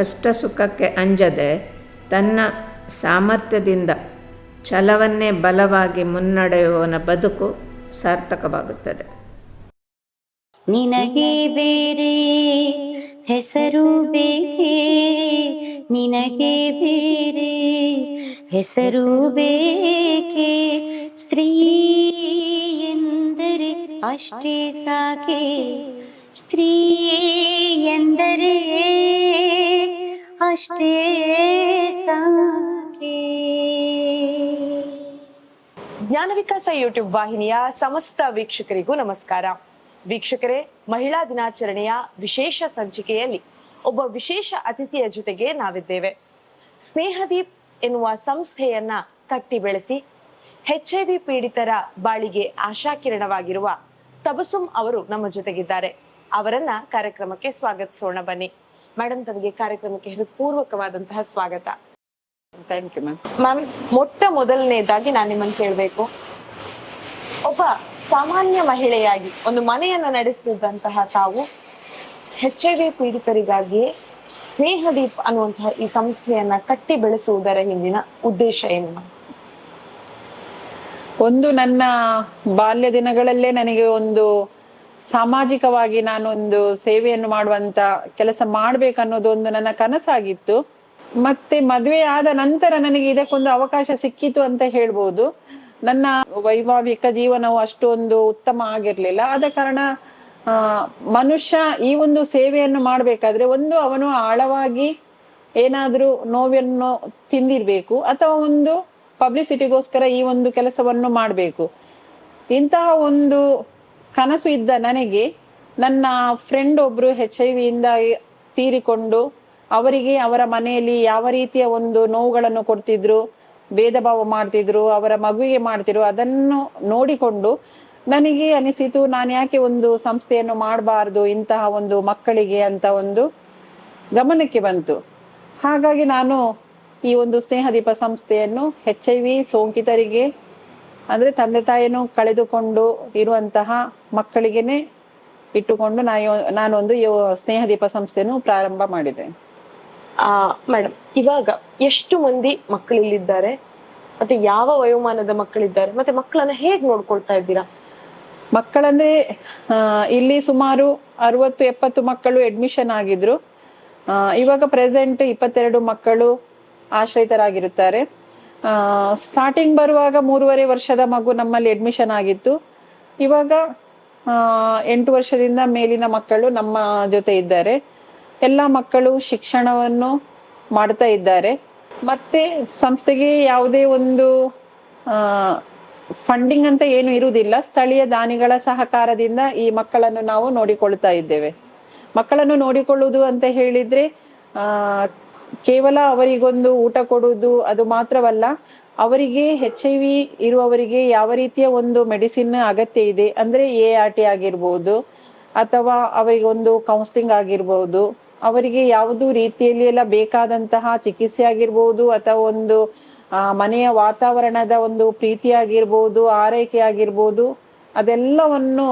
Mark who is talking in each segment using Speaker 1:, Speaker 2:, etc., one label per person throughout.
Speaker 1: ಕಷ್ಟ ಸುಖಕ್ಕೆ ಅಂಜದೆ ತನ್ನ ಸಾಮರ್ಥ್ಯದಿಂದ ಛಲವನ್ನೇ ಬಲವಾಗಿ ಮುನ್ನಡೆಯುವವನ ಬದುಕು ಸಾರ್ಥಕವಾಗುತ್ತದೆ.
Speaker 2: ನಿನಗೆ ಬೇರೆ ಹೆಸರು ಬೇಕೇ? ನಿನಗೆ ಬೇರೆ ಹೆಸರು ಬೇಕೇ? ಸ್ತ್ರೀ ಎಂದರೆ ಅಷ್ಟೇ ಸಾಕೆ? ಸ್ತ್ರೀ ಎಂದರೆ ಅಷ್ಟೇ ಸಂಖ್ಯೆ
Speaker 3: ಜ್ಞಾನ ವಿಕಾಸ ಯೂಟ್ಯೂಬ್ ವಾಹಿನಿಯ ಸಮಸ್ತ ವೀಕ್ಷಕರಿಗೂ ನಮಸ್ಕಾರ. ವೀಕ್ಷಕರೇ, ಮಹಿಳಾ ದಿನಾಚರಣೆಯ ವಿಶೇಷ ಸಂಚಿಕೆಯಲ್ಲಿ ಒಬ್ಬ ವಿಶೇಷ ಅತಿಥಿಯ ಜೊತೆಗೆ ನಾವಿದ್ದೇವೆ. ಸ್ನೇಹದೀಪ್ ಎನ್ನುವ ಸಂಸ್ಥೆಯನ್ನ ಕಟ್ಟಿ ಬೆಳೆಸಿ, ಎಚ್ ಐ ವಿ ಪೀಡಿತರ ಬಾಳಿಗೆ ಆಶಾಕಿರಣವಾಗಿರುವ ತಬಸುಮ್ ಅವರು ನಮ್ಮ ಜೊತೆಗಿದ್ದಾರೆ. ಅವರನ್ನ ಕಾರ್ಯಕ್ರಮಕ್ಕೆ ಸ್ವಾಗತಿಸೋಣ ಬನ್ನಿ. ಮೇಡಮ್ ತಮಗೆ ಕಾರ್ಯಕ್ರಮಕ್ಕೆ ಹೃತ್ಪೂರ್ವಕವಾದಂತಹ ಸ್ವಾಗತ.
Speaker 4: ಥ್ಯಾಂಕ್ ಯು ಮ್ಯಾಮ್
Speaker 3: ಮ್ಯಾಮ್ ಮೊಟ್ಟ ಮೊದಲನೇದಾಗಿ ನಾನು ನಿಮ್ಮನ್ನು ಕೇಳಬೇಕು. ಒಬ್ಬ ಸಾಮಾನ್ಯ ಮಹಿಳೆಯಾಗಿ ಒಂದು ಮನೆಯನ್ನ ನಡೆಸುತ್ತಿದ್ದಂತಹ ತಾವು ಹೆಚ್ ಐ ವಿ ಪೀಡಿತರಿಗಾಗಿಯೇ ಸ್ನೇಹದೀಪ್ ಅನ್ನುವಂತಹ ಈ ಸಂಸ್ಥೆಯನ್ನ ಕಟ್ಟಿ ಬೆಳೆಸುವುದರ ಹಿಂದಿನ ಉದ್ದೇಶ ಏನು ಮ್ಯಾಮ್?
Speaker 4: ಒಂದು ನನ್ನ ಬಾಲ್ಯ ದಿನಗಳಲ್ಲೇ ನನಗೆ ಒಂದು ಸಾಮಾಜಿಕವಾಗಿ ನಾನೊಂದು ಸೇವೆಯನ್ನು ಮಾಡುವಂತ ಕೆಲಸ ಮಾಡ್ಬೇಕನ್ನೋದು ಒಂದು ನನ್ನ ಕನಸಾಗಿತ್ತು. ಮತ್ತೆ ಮದುವೆ ಆದ ನಂತರ ನನಗೆ ಇದಕ್ಕೊಂದು ಅವಕಾಶ ಸಿಕ್ಕಿತು ಅಂತ ಹೇಳ್ಬೋದು. ನನ್ನ ವೈವಾಹಿಕ ಜೀವನವು ಅಷ್ಟೊಂದು ಉತ್ತಮ ಆಗಿರ್ಲಿಲ್ಲ. ಆದ ಕಾರಣ ಮನುಷ್ಯ ಈ ಒಂದು ಸೇವೆಯನ್ನು ಮಾಡ್ಬೇಕಾದ್ರೆ ಒಂದು ಅವನು ಆಳವಾಗಿ ಏನಾದರೂ ನೋವನ್ನು ತಿಂದಿರ್ಬೇಕು ಅಥವಾ ಒಂದು ಪಬ್ಲಿಸಿಟಿಗೋಸ್ಕರ ಈ ಒಂದು ಕೆಲಸವನ್ನು ಮಾಡಬೇಕು. ಇಂತಹ ಒಂದು ಕನಸು ಇದ್ದ ನನಗೆ ನನ್ನ ಫ್ರೆಂಡ್ ಒಬ್ರು ಹೆಚ್ ಐ ವಿಯಿಂದ ತೀರಿಕೊಂಡು ಅವರಿಗೆ ಅವರ ಮನೆಯಲ್ಲಿ ಯಾವ ರೀತಿಯ ಒಂದು ನೋವುಗಳನ್ನು ಕೊಡ್ತಿದ್ರು, ಭೇದ ಭಾವ ಮಾಡ್ತಿದ್ರು, ಅವರ ಮಗುವಿಗೆ ಮಾಡ್ತಿದ್ರು, ಅದನ್ನು ನೋಡಿಕೊಂಡು ನನಗೆ ಅನಿಸಿತು, ನಾನು ಯಾಕೆ ಒಂದು ಸಂಸ್ಥೆಯನ್ನು ಮಾಡಬಾರ್ದು, ಇಂತಹ ಒಂದು ಮಕ್ಕಳಿಗೆ ಅಂತ ಒಂದು ಗಮನಕ್ಕೆ ಬಂತು. ಹಾಗಾಗಿ ನಾನು ಈ ಒಂದು ಸ್ನೇಹದೀಪ ಸಂಸ್ಥೆಯನ್ನು ಎಚ್ ಐ ವಿ ಸೋಂಕಿತರಿಗೆ ಅಂದ್ರೆ ತಂದೆ ತಾಯಿನೂ ಕಳೆದುಕೊಂಡು ಇರುವಂತಹ ಮಕ್ಕಳಿಗೆನೆ ಇಟ್ಟುಕೊಂಡು ನಾನು ನಾನೊಂದು ಸ್ನೇಹ ಸ್ನೇಹದೀಪ ಸಂಸ್ಥೆಯನ್ನು ಪ್ರಾರಂಭ ಮಾಡಿದೆ.
Speaker 3: ಆ ಮೇಡಮ್ ಇವಾಗ ಎಷ್ಟು ಮಂದಿ ಮಕ್ಕಳಿಲ್ಲಿದ್ದಾರೆ? ಮತ್ತೆ ಯಾವ ವಯೋಮಾನದ ಮಕ್ಕಳಿದ್ದಾರೆ? ಮತ್ತೆ ಮಕ್ಕಳನ್ನ ಹೇಗ್ ನೋಡ್ಕೊಳ್ತಾ ಇದ್ದೀರಾ?
Speaker 4: ಮಕ್ಕಳಂದ್ರೆ ಇಲ್ಲಿ ಸುಮಾರು ಅರವತ್ತು ಎಪ್ಪತ್ತು ಮಕ್ಕಳು ಅಡ್ಮಿಷನ್ ಆಗಿದ್ರು. ಇವಾಗ ಪ್ರೆಸೆಂಟ್ ಇಪ್ಪತ್ತೆರಡು ಮಕ್ಕಳು ಆಶ್ರಯಿತರಾಗಿರುತ್ತಾರೆ. ಸ್ಟಾರ್ಟಿಂಗ್ ಬರುವಾಗ ಮೂರುವರೆ ವರ್ಷದ ಮಗು ನಮ್ಮಲ್ಲಿ ಅಡ್ಮಿಷನ್ ಆಗಿತ್ತು. ಇವಾಗ ಎಂಟು ವರ್ಷದಿಂದ ಮೇಲಿನ ಮಕ್ಕಳು ನಮ್ಮ ಜೊತೆ ಇದ್ದಾರೆ. ಎಲ್ಲ ಮಕ್ಕಳು ಶಿಕ್ಷಣವನ್ನು ಮಾಡ್ತಾ ಇದ್ದಾರೆ. ಮತ್ತೆ ಸಂಸ್ಥೆಗೆ ಯಾವುದೇ ಒಂದು ಫಂಡಿಂಗ್ ಅಂತ ಏನು ಇರುವುದಿಲ್ಲ. ಸ್ಥಳೀಯ ದಾನಿಗಳ ಸಹಕಾರದಿಂದ ಈ ಮಕ್ಕಳನ್ನು ನಾವು ನೋಡಿಕೊಳ್ತಾ ಇದ್ದೇವೆ. ಮಕ್ಕಳನ್ನು ನೋಡಿಕೊಳ್ಳುವುದು ಅಂತ ಹೇಳಿದ್ರೆ ಕೇವಲ ಅವರಿಗೊಂದು ಊಟ ಕೊಡುವುದು ಅದು ಮಾತ್ರವಲ್ಲ, ಅವರಿಗೆ ಹೆಚ್ ಐ ವಿ ಇರುವವರಿಗೆ ಯಾವ ರೀತಿಯ ಒಂದು ಮೆಡಿಸಿನ್ ಅಗತ್ಯ ಇದೆ ಅಂದ್ರೆ ಎ ಆರ್ ಟಿ ಆಗಿರ್ಬೋದು, ಅಥವಾ ಅವರಿಗೆ ಒಂದು ಕೌನ್ಸಿಲಿಂಗ್ ಆಗಿರ್ಬೋದು, ಅವರಿಗೆ ಯಾವುದು ರೀತಿಯಲ್ಲಿ ಎಲ್ಲ ಬೇಕಾದಂತಹ ಚಿಕಿತ್ಸೆ ಆಗಿರ್ಬೋದು, ಅಥವಾ ಒಂದು ಮನೆಯ ವಾತಾವರಣದ ಒಂದು ಪ್ರೀತಿ ಆಗಿರ್ಬೋದು, ಆರೈಕೆ ಆಗಿರ್ಬೋದು, ಅದೆಲ್ಲವನ್ನು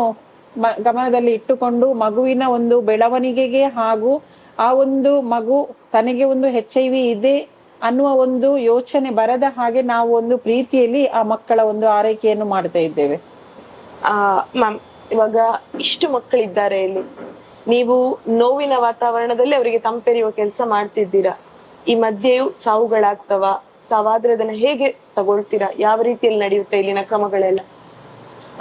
Speaker 4: ಗಮನದಲ್ಲಿ ಇಟ್ಟುಕೊಂಡು ಮಗುವಿನ ಒಂದು ಬೆಳವಣಿಗೆಗೆ ಹಾಗೂ ಆ ಒಂದು ಮಗು ತನಗೆ ಒಂದು ಹೆಚ್ ಐ ವಿ ಇದೆ ಅನ್ನುವ ಒಂದು ಯೋಚನೆ ಬರದ ಹಾಗೆ ನಾವು ಒಂದು ಪ್ರೀತಿಯಲ್ಲಿ ಆ ಮಕ್ಕಳ ಒಂದು ಆರೈಕೆಯನ್ನು ಮಾಡ್ತಾ ಇದ್ದೇವೆ.
Speaker 3: ಆ ಇವಾಗ ಇಷ್ಟು ಮಕ್ಕಳಿದ್ದಾರೆ ಇಲ್ಲಿ. ನೀವು ನೋವಿನ ವಾತಾವರಣದಲ್ಲಿ ಅವರಿಗೆ ತಂಪೆರಿಯುವ ಕೆಲಸ ಮಾಡ್ತಿದ್ದೀರಾ? ಈ ಮಧ್ಯೆಯೂ ಸಾವುಗಳಾಗ್ತವ? ಸಾವಾದ್ರೆ ಅದನ್ನ ಹೇಗೆ ತಗೊಳ್ತೀರಾ? ಯಾವ ರೀತಿಯಲ್ಲಿ ನಡೆಯುತ್ತೆ ಇಲ್ಲಿನ ಕ್ರಮಗಳೆಲ್ಲ?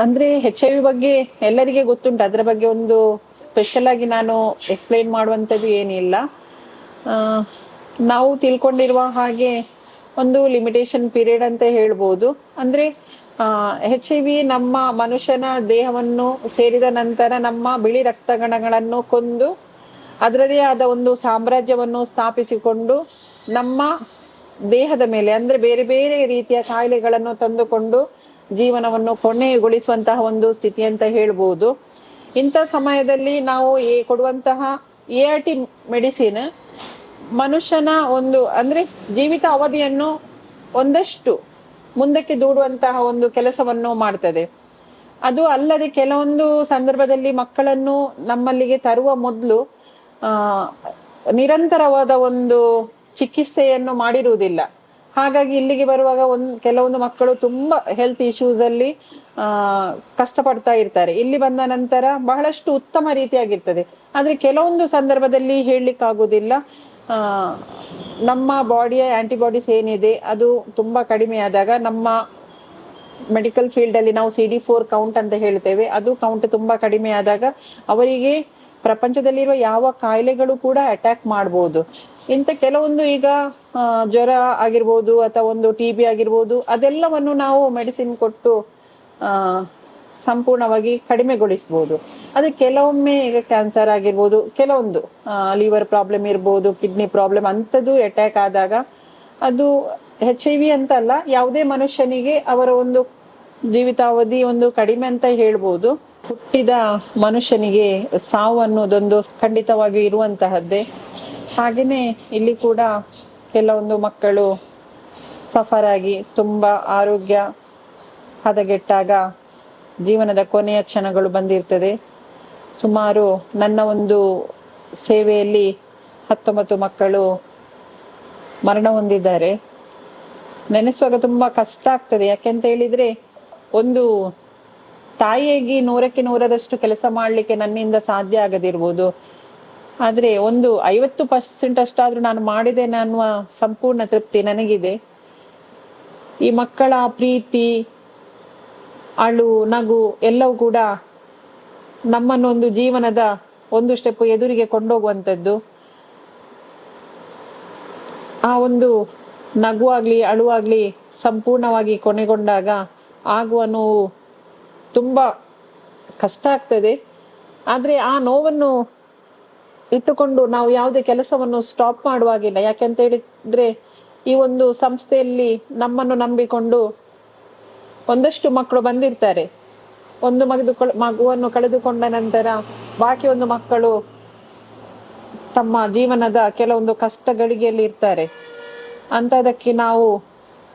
Speaker 4: ಅಂದ್ರೆ ಹೆಚ್ ಐ ವಿ ಬಗ್ಗೆ ಎಲ್ಲರಿಗೆ ಗೊತ್ತುಂಟು. ಅದರ ಬಗ್ಗೆ ಒಂದು ಸ್ಪೆಷಲ್ ಆಗಿ ನಾನು ಎಕ್ಸ್ಪ್ಲೈನ್ ಮಾಡುವಂಥದ್ದು ಏನಿಲ್ಲ. ನಾವು ತಿಳ್ಕೊಂಡಿರುವ ಹಾಗೆ ಒಂದು ಲಿಮಿಟೇಷನ್ ಪೀರಿಯಡ್ ಅಂತ ಹೇಳ್ಬೋದು. ಅಂದ್ರೆ ಹೆಚ್ ಐ ವಿ ನಮ್ಮ ಮನುಷ್ಯನ ದೇಹವನ್ನು ಸೇರಿದ ನಂತರ ನಮ್ಮ ಬಿಳಿ ರಕ್ತಗಣಗಳನ್ನು ಕೊಂದು ಅದರದೇ ಆದ ಒಂದು ಸಾಮ್ರಾಜ್ಯವನ್ನು ಸ್ಥಾಪಿಸಿಕೊಂಡು ನಮ್ಮ ದೇಹದ ಮೇಲೆ, ಅಂದ್ರೆ ಬೇರೆ ಬೇರೆ ರೀತಿಯ ಕಾಯಿಲೆಗಳನ್ನು ತಂದುಕೊಂಡು ಜೀವನವನ್ನು ಕೊನೆಗೊಳಿಸುವಂತಹ ಒಂದು ಸ್ಥಿತಿ ಅಂತ ಹೇಳ್ಬೋದು. ಇಂಥ ಸಮಯದಲ್ಲಿ ನಾವು ಕೊಡುವಂತಹ ಎ ಆರ್ ಟಿ ಮೆಡಿಸಿನ್ ಮನುಷ್ಯನ ಒಂದು, ಅಂದ್ರೆ ಜೀವಿತ ಅವಧಿಯನ್ನು ಒಂದಷ್ಟು ಮುಂದಕ್ಕೆ ದೂಡುವಂತಹ ಒಂದು ಕೆಲಸವನ್ನು ಮಾಡ್ತದೆ. ಅದು ಅಲ್ಲದೆ ಕೆಲವೊಂದು ಸಂದರ್ಭದಲ್ಲಿ ಮಕ್ಕಳನ್ನು ನಮ್ಮಲ್ಲಿಗೆ ತರುವ ಮೊದಲು ನಿರಂತರವಾದ ಒಂದು ಚಿಕಿತ್ಸೆಯನ್ನು ಮಾಡಿರುವುದಿಲ್ಲ. ಹಾಗಾಗಿ ಇಲ್ಲಿಗೆ ಬರುವಾಗ ಒಂದ್ ಕೆಲವೊಂದು ಮಕ್ಕಳು ತುಂಬಾ ಹೆಲ್ತ್ ಇಶ್ಯೂಸ್ ಅಲ್ಲಿ, ಆ, ಕಷ್ಟಪಡ್ತಾ ಇರ್ತಾರೆ. ಇಲ್ಲಿ ಬಂದ ನಂತರ ಬಹಳಷ್ಟು ಉತ್ತಮ ರೀತಿಯಾಗಿರ್ತದೆ. ಆದ್ರೆ ಕೆಲವೊಂದು ಸಂದರ್ಭದಲ್ಲಿ ಹೇಳಲಿಕ್ಕಾಗುವುದಿಲ್ಲ. ಆ, ನಮ್ಮ ಬಾಡಿಯ ಆಂಟಿಬಾಡೀಸ್ ಏನಿದೆ, ಅದು ತುಂಬಾ ಕಡಿಮೆ ಆದಾಗ ನಮ್ಮ ಮೆಡಿಕಲ್ ಫೀಲ್ಡ್ ಅಲ್ಲಿ ನಾವು ಸಿ ಡಿ ಫೋರ್ ಕೌಂಟ್ ಅಂತ ಹೇಳ್ತೇವೆ. ಅದು ಕೌಂಟ್ ತುಂಬಾ ಕಡಿಮೆ ಆದಾಗ ಅವರಿಗೆ ಪ್ರಪಂಚದಲ್ಲಿರುವ ಯಾವ ಕಾಯಿಲೆಗಳು ಕೂಡ ಅಟ್ಯಾಕ್ ಮಾಡಬಹುದು ಇಂಥ ಕೆಲವೊಂದು ಈಗ ಜ್ವರ ಆಗಿರ್ಬೋದು ಅಥವಾ ಒಂದು ಟಿ ಬಿ ಆಗಿರ್ಬೋದು, ಅದೆಲ್ಲವನ್ನು ನಾವು ಮೆಡಿಸಿನ್ ಕೊಟ್ಟು ಸಂಪೂರ್ಣವಾಗಿ ಕಡಿಮೆಗೊಳಿಸಬಹುದು ಅದು ಕೆಲವೊಮ್ಮೆ ಈಗ ಕ್ಯಾನ್ಸರ್ ಆಗಿರ್ಬೋದು, ಕೆಲವೊಂದು ಲಿವರ್ ಪ್ರಾಬ್ಲಮ್ ಇರ್ಬೋದು ಕಿಡ್ನಿ ಪ್ರಾಬ್ಲಮ್ ಅಂಥದ್ದು ಅಟ್ಯಾಕ್ ಆದಾಗ ಅದು ಹೆಚ್ ಐ ವಿ ಅಂತ ಅಲ್ಲ, ಯಾವುದೇ ಮನುಷ್ಯನಿಗೆ ಅವರ ಒಂದು ಜೀವಿತಾವಧಿ ಒಂದು ಕಡಿಮೆ ಅಂತ ಹೇಳ್ಬೋದು. ಹುಟ್ಟಿದ ಮನುಷ್ಯನಿಗೆ ಸಾವು ಅನ್ನೋದೊಂದು ಖಂಡಿತವಾಗಿ ಇರುವಂತಹದ್ದೇ. ಹಾಗೆಯೇ ಇಲ್ಲಿ ಕೂಡ ಕೆಲವೊಂದು ಮಕ್ಕಳು ಆಗಿ ತುಂಬಾ ಆರೋಗ್ಯ ಹದಗೆಟ್ಟಾಗ ಜೀವನದ ಕೊನೆಯ ಕ್ಷಣಗಳು ಬಂದಿರ್ತದೆ. ಸುಮಾರು ನನ್ನ ಒಂದು ಸೇವೆಯಲ್ಲಿ ಹತ್ತೊಂಬತ್ತು ಮಕ್ಕಳು ಮರಣ ಹೊಂದಿದ್ದಾರೆ. ನೆನೆಸುವಾಗ ತುಂಬಾ ಕಷ್ಟ ಆಗ್ತದೆ. ಯಾಕೆಂತ ಹೇಳಿದ್ರೆ ಒಂದು ತಾಯಿಯಾಗಿ ನೂರಕ್ಕೆ ನೂರರಷ್ಟು ಕೆಲಸ ಮಾಡಲಿಕ್ಕೆ ನನ್ನಿಂದ ಸಾಧ್ಯ ಆಗದಿರ್ಬೋದು. ಆದ್ರೆ ಒಂದು ಐವತ್ತು ಪರ್ಸೆಂಟ್ ಅಷ್ಟಾದ್ರೂ ನಾನು ಮಾಡಿದೆ ಅನ್ನುವ ಸಂಪೂರ್ಣ ತೃಪ್ತಿ ನನಗಿದೆ. ಈ ಮಕ್ಕಳ ಪ್ರೀತಿ, ಅಳು, ನಗು ಎಲ್ಲವೂ ಕೂಡ ನಮ್ಮನ್ನೊಂದು ಜೀವನದ ಒಂದು ಸ್ಟೆಪ್ ಎದುರಿಗೆ ಕೊಂಡೋಗುವಂಥದ್ದು. ಆ ಒಂದು ನಗುವಾಗ್ಲಿ ಅಳುವಾಗ್ಲಿ ಸಂಪೂರ್ಣವಾಗಿ ಕೊನೆಗೊಂಡಾಗ ಆಗುವ ನೋವು ತುಂಬಾ ಕಷ್ಟ ಆಗ್ತದೆ. ಆದ್ರೆ ಆ ನೋವನ್ನು ಇಟ್ಟುಕೊಂಡು ನಾವು ಯಾವುದೇ ಕೆಲಸವನ್ನು ಸ್ಟಾಪ್ ಮಾಡುವಾಗಿಲ್ಲ. ಯಾಕೆಂತ ಹೇಳಿದ್ರೆ, ಈ ಒಂದು ಸಂಸ್ಥೆಯಲ್ಲಿ ನಮ್ಮನ್ನು ನಂಬಿಕೊಂಡು ಒಂದಷ್ಟು ಮಕ್ಕಳು ಬಂದಿರ್ತಾರೆ. ಒಂದು ಮಗದು ಮಗುವನ್ನು ಕಳೆದುಕೊಂಡ ನಂತರ ಬಾಕಿ ಒಂದು ಮಕ್ಕಳು ತಮ್ಮ ಜೀವನದ ಕೆಲವೊಂದು ಕಷ್ಟಗಳಿಗೆಯಲ್ಲಿ ಇರ್ತಾರೆ. ಅಂತದಕ್ಕೆ ನಾವು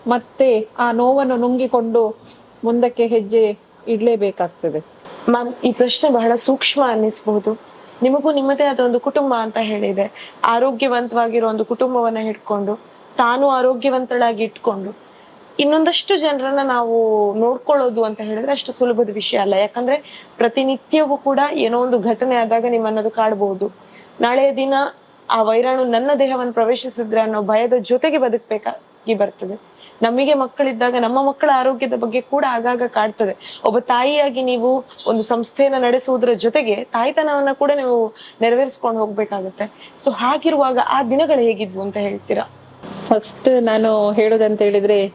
Speaker 4: ಮತ್ತೆ ಆ ನೋವನ್ನು ನುಂಗಿಕೊಂಡು ಮುಂದಕ್ಕೆ ಹೆಜ್ಜೆ ಇಡ್ಲೇಬೇಕಾಗ್ತದೆ.
Speaker 3: ಮ್ಯಾಮ್, ಈ ಪ್ರಶ್ನೆ ಬಹಳ ಸೂಕ್ಷ್ಮ ಅನ್ನಿಸ್ಬಹುದು. ನಿಮಗೂ ನಿಮ್ಮದೇ ಆದ ಒಂದು ಕುಟುಂಬ ಅಂತ ಹೇಳಿದೆ. ಆರೋಗ್ಯವಂತವಾಗಿರೋ ಒಂದು ಕುಟುಂಬವನ್ನ ಹಿಡ್ಕೊಂಡು, ತಾನು ಆರೋಗ್ಯವಂತಳಾಗಿ ಇಟ್ಕೊಂಡು, ಇನ್ನೊಂದಷ್ಟು ಜನರನ್ನ ನಾವು ನೋಡ್ಕೊಳ್ಳೋದು ಅಂತ ಹೇಳಿದ್ರೆ ಅಷ್ಟು ಸುಲಭದ ವಿಷಯ ಅಲ್ಲ. ಯಾಕಂದ್ರೆ ಪ್ರತಿನಿತ್ಯವೂ ಕೂಡ ಏನೋ ಒಂದು ಘಟನೆ ಆದಾಗ ನಿಮ್ಮನ್ನದು ಕಾಡಬಹುದು ನಾಳೆಯ ದಿನ ಆ ವೈರಾಣು ನನ್ನ ದೇಹವನ್ನು ಪ್ರವೇಶಿಸಿದ್ರೆ ಅನ್ನೋ ಭಯದ ಜೊತೆಗೆ ಬದುಕಬೇಕಾಗಿ ಬರ್ತದೆ. ನಮಗೆ ಮಕ್ಕಳಿದ್ದಾಗ, ನಮ್ಮ ಮಕ್ಕಳ ಆರೋಗ್ಯದ ಬಗ್ಗೆ ಕೂಡ ಆಗಾಗ ಕಾಡ್ತದೆ. ಒಬ್ಬ ತಾಯಿಯಾಗಿ ನೀವು ಒಂದು ಸಂಸ್ಥೆಯನ್ನ ನಡೆಸುವುದರ ಜೊತೆಗೆ ತಾಯ್ತನವನ್ನ ಕೂಡ ನೀವು ನೆರವೇರಿಸ್ಕೊಂಡು ಹೋಗ್ಬೇಕಾಗುತ್ತೆ. ಸೊ ಹಾಗಿರುವಾಗ ಆ ದಿನಗಳು ಹೇಗಿದ್ವು ಅಂತ ಹೇಳ್ತೀರಾ?
Speaker 4: ಫಸ್ಟ್ ನಾನು ಹೇಳೋದಂತ ಹೇಳಿದ್ರೆ,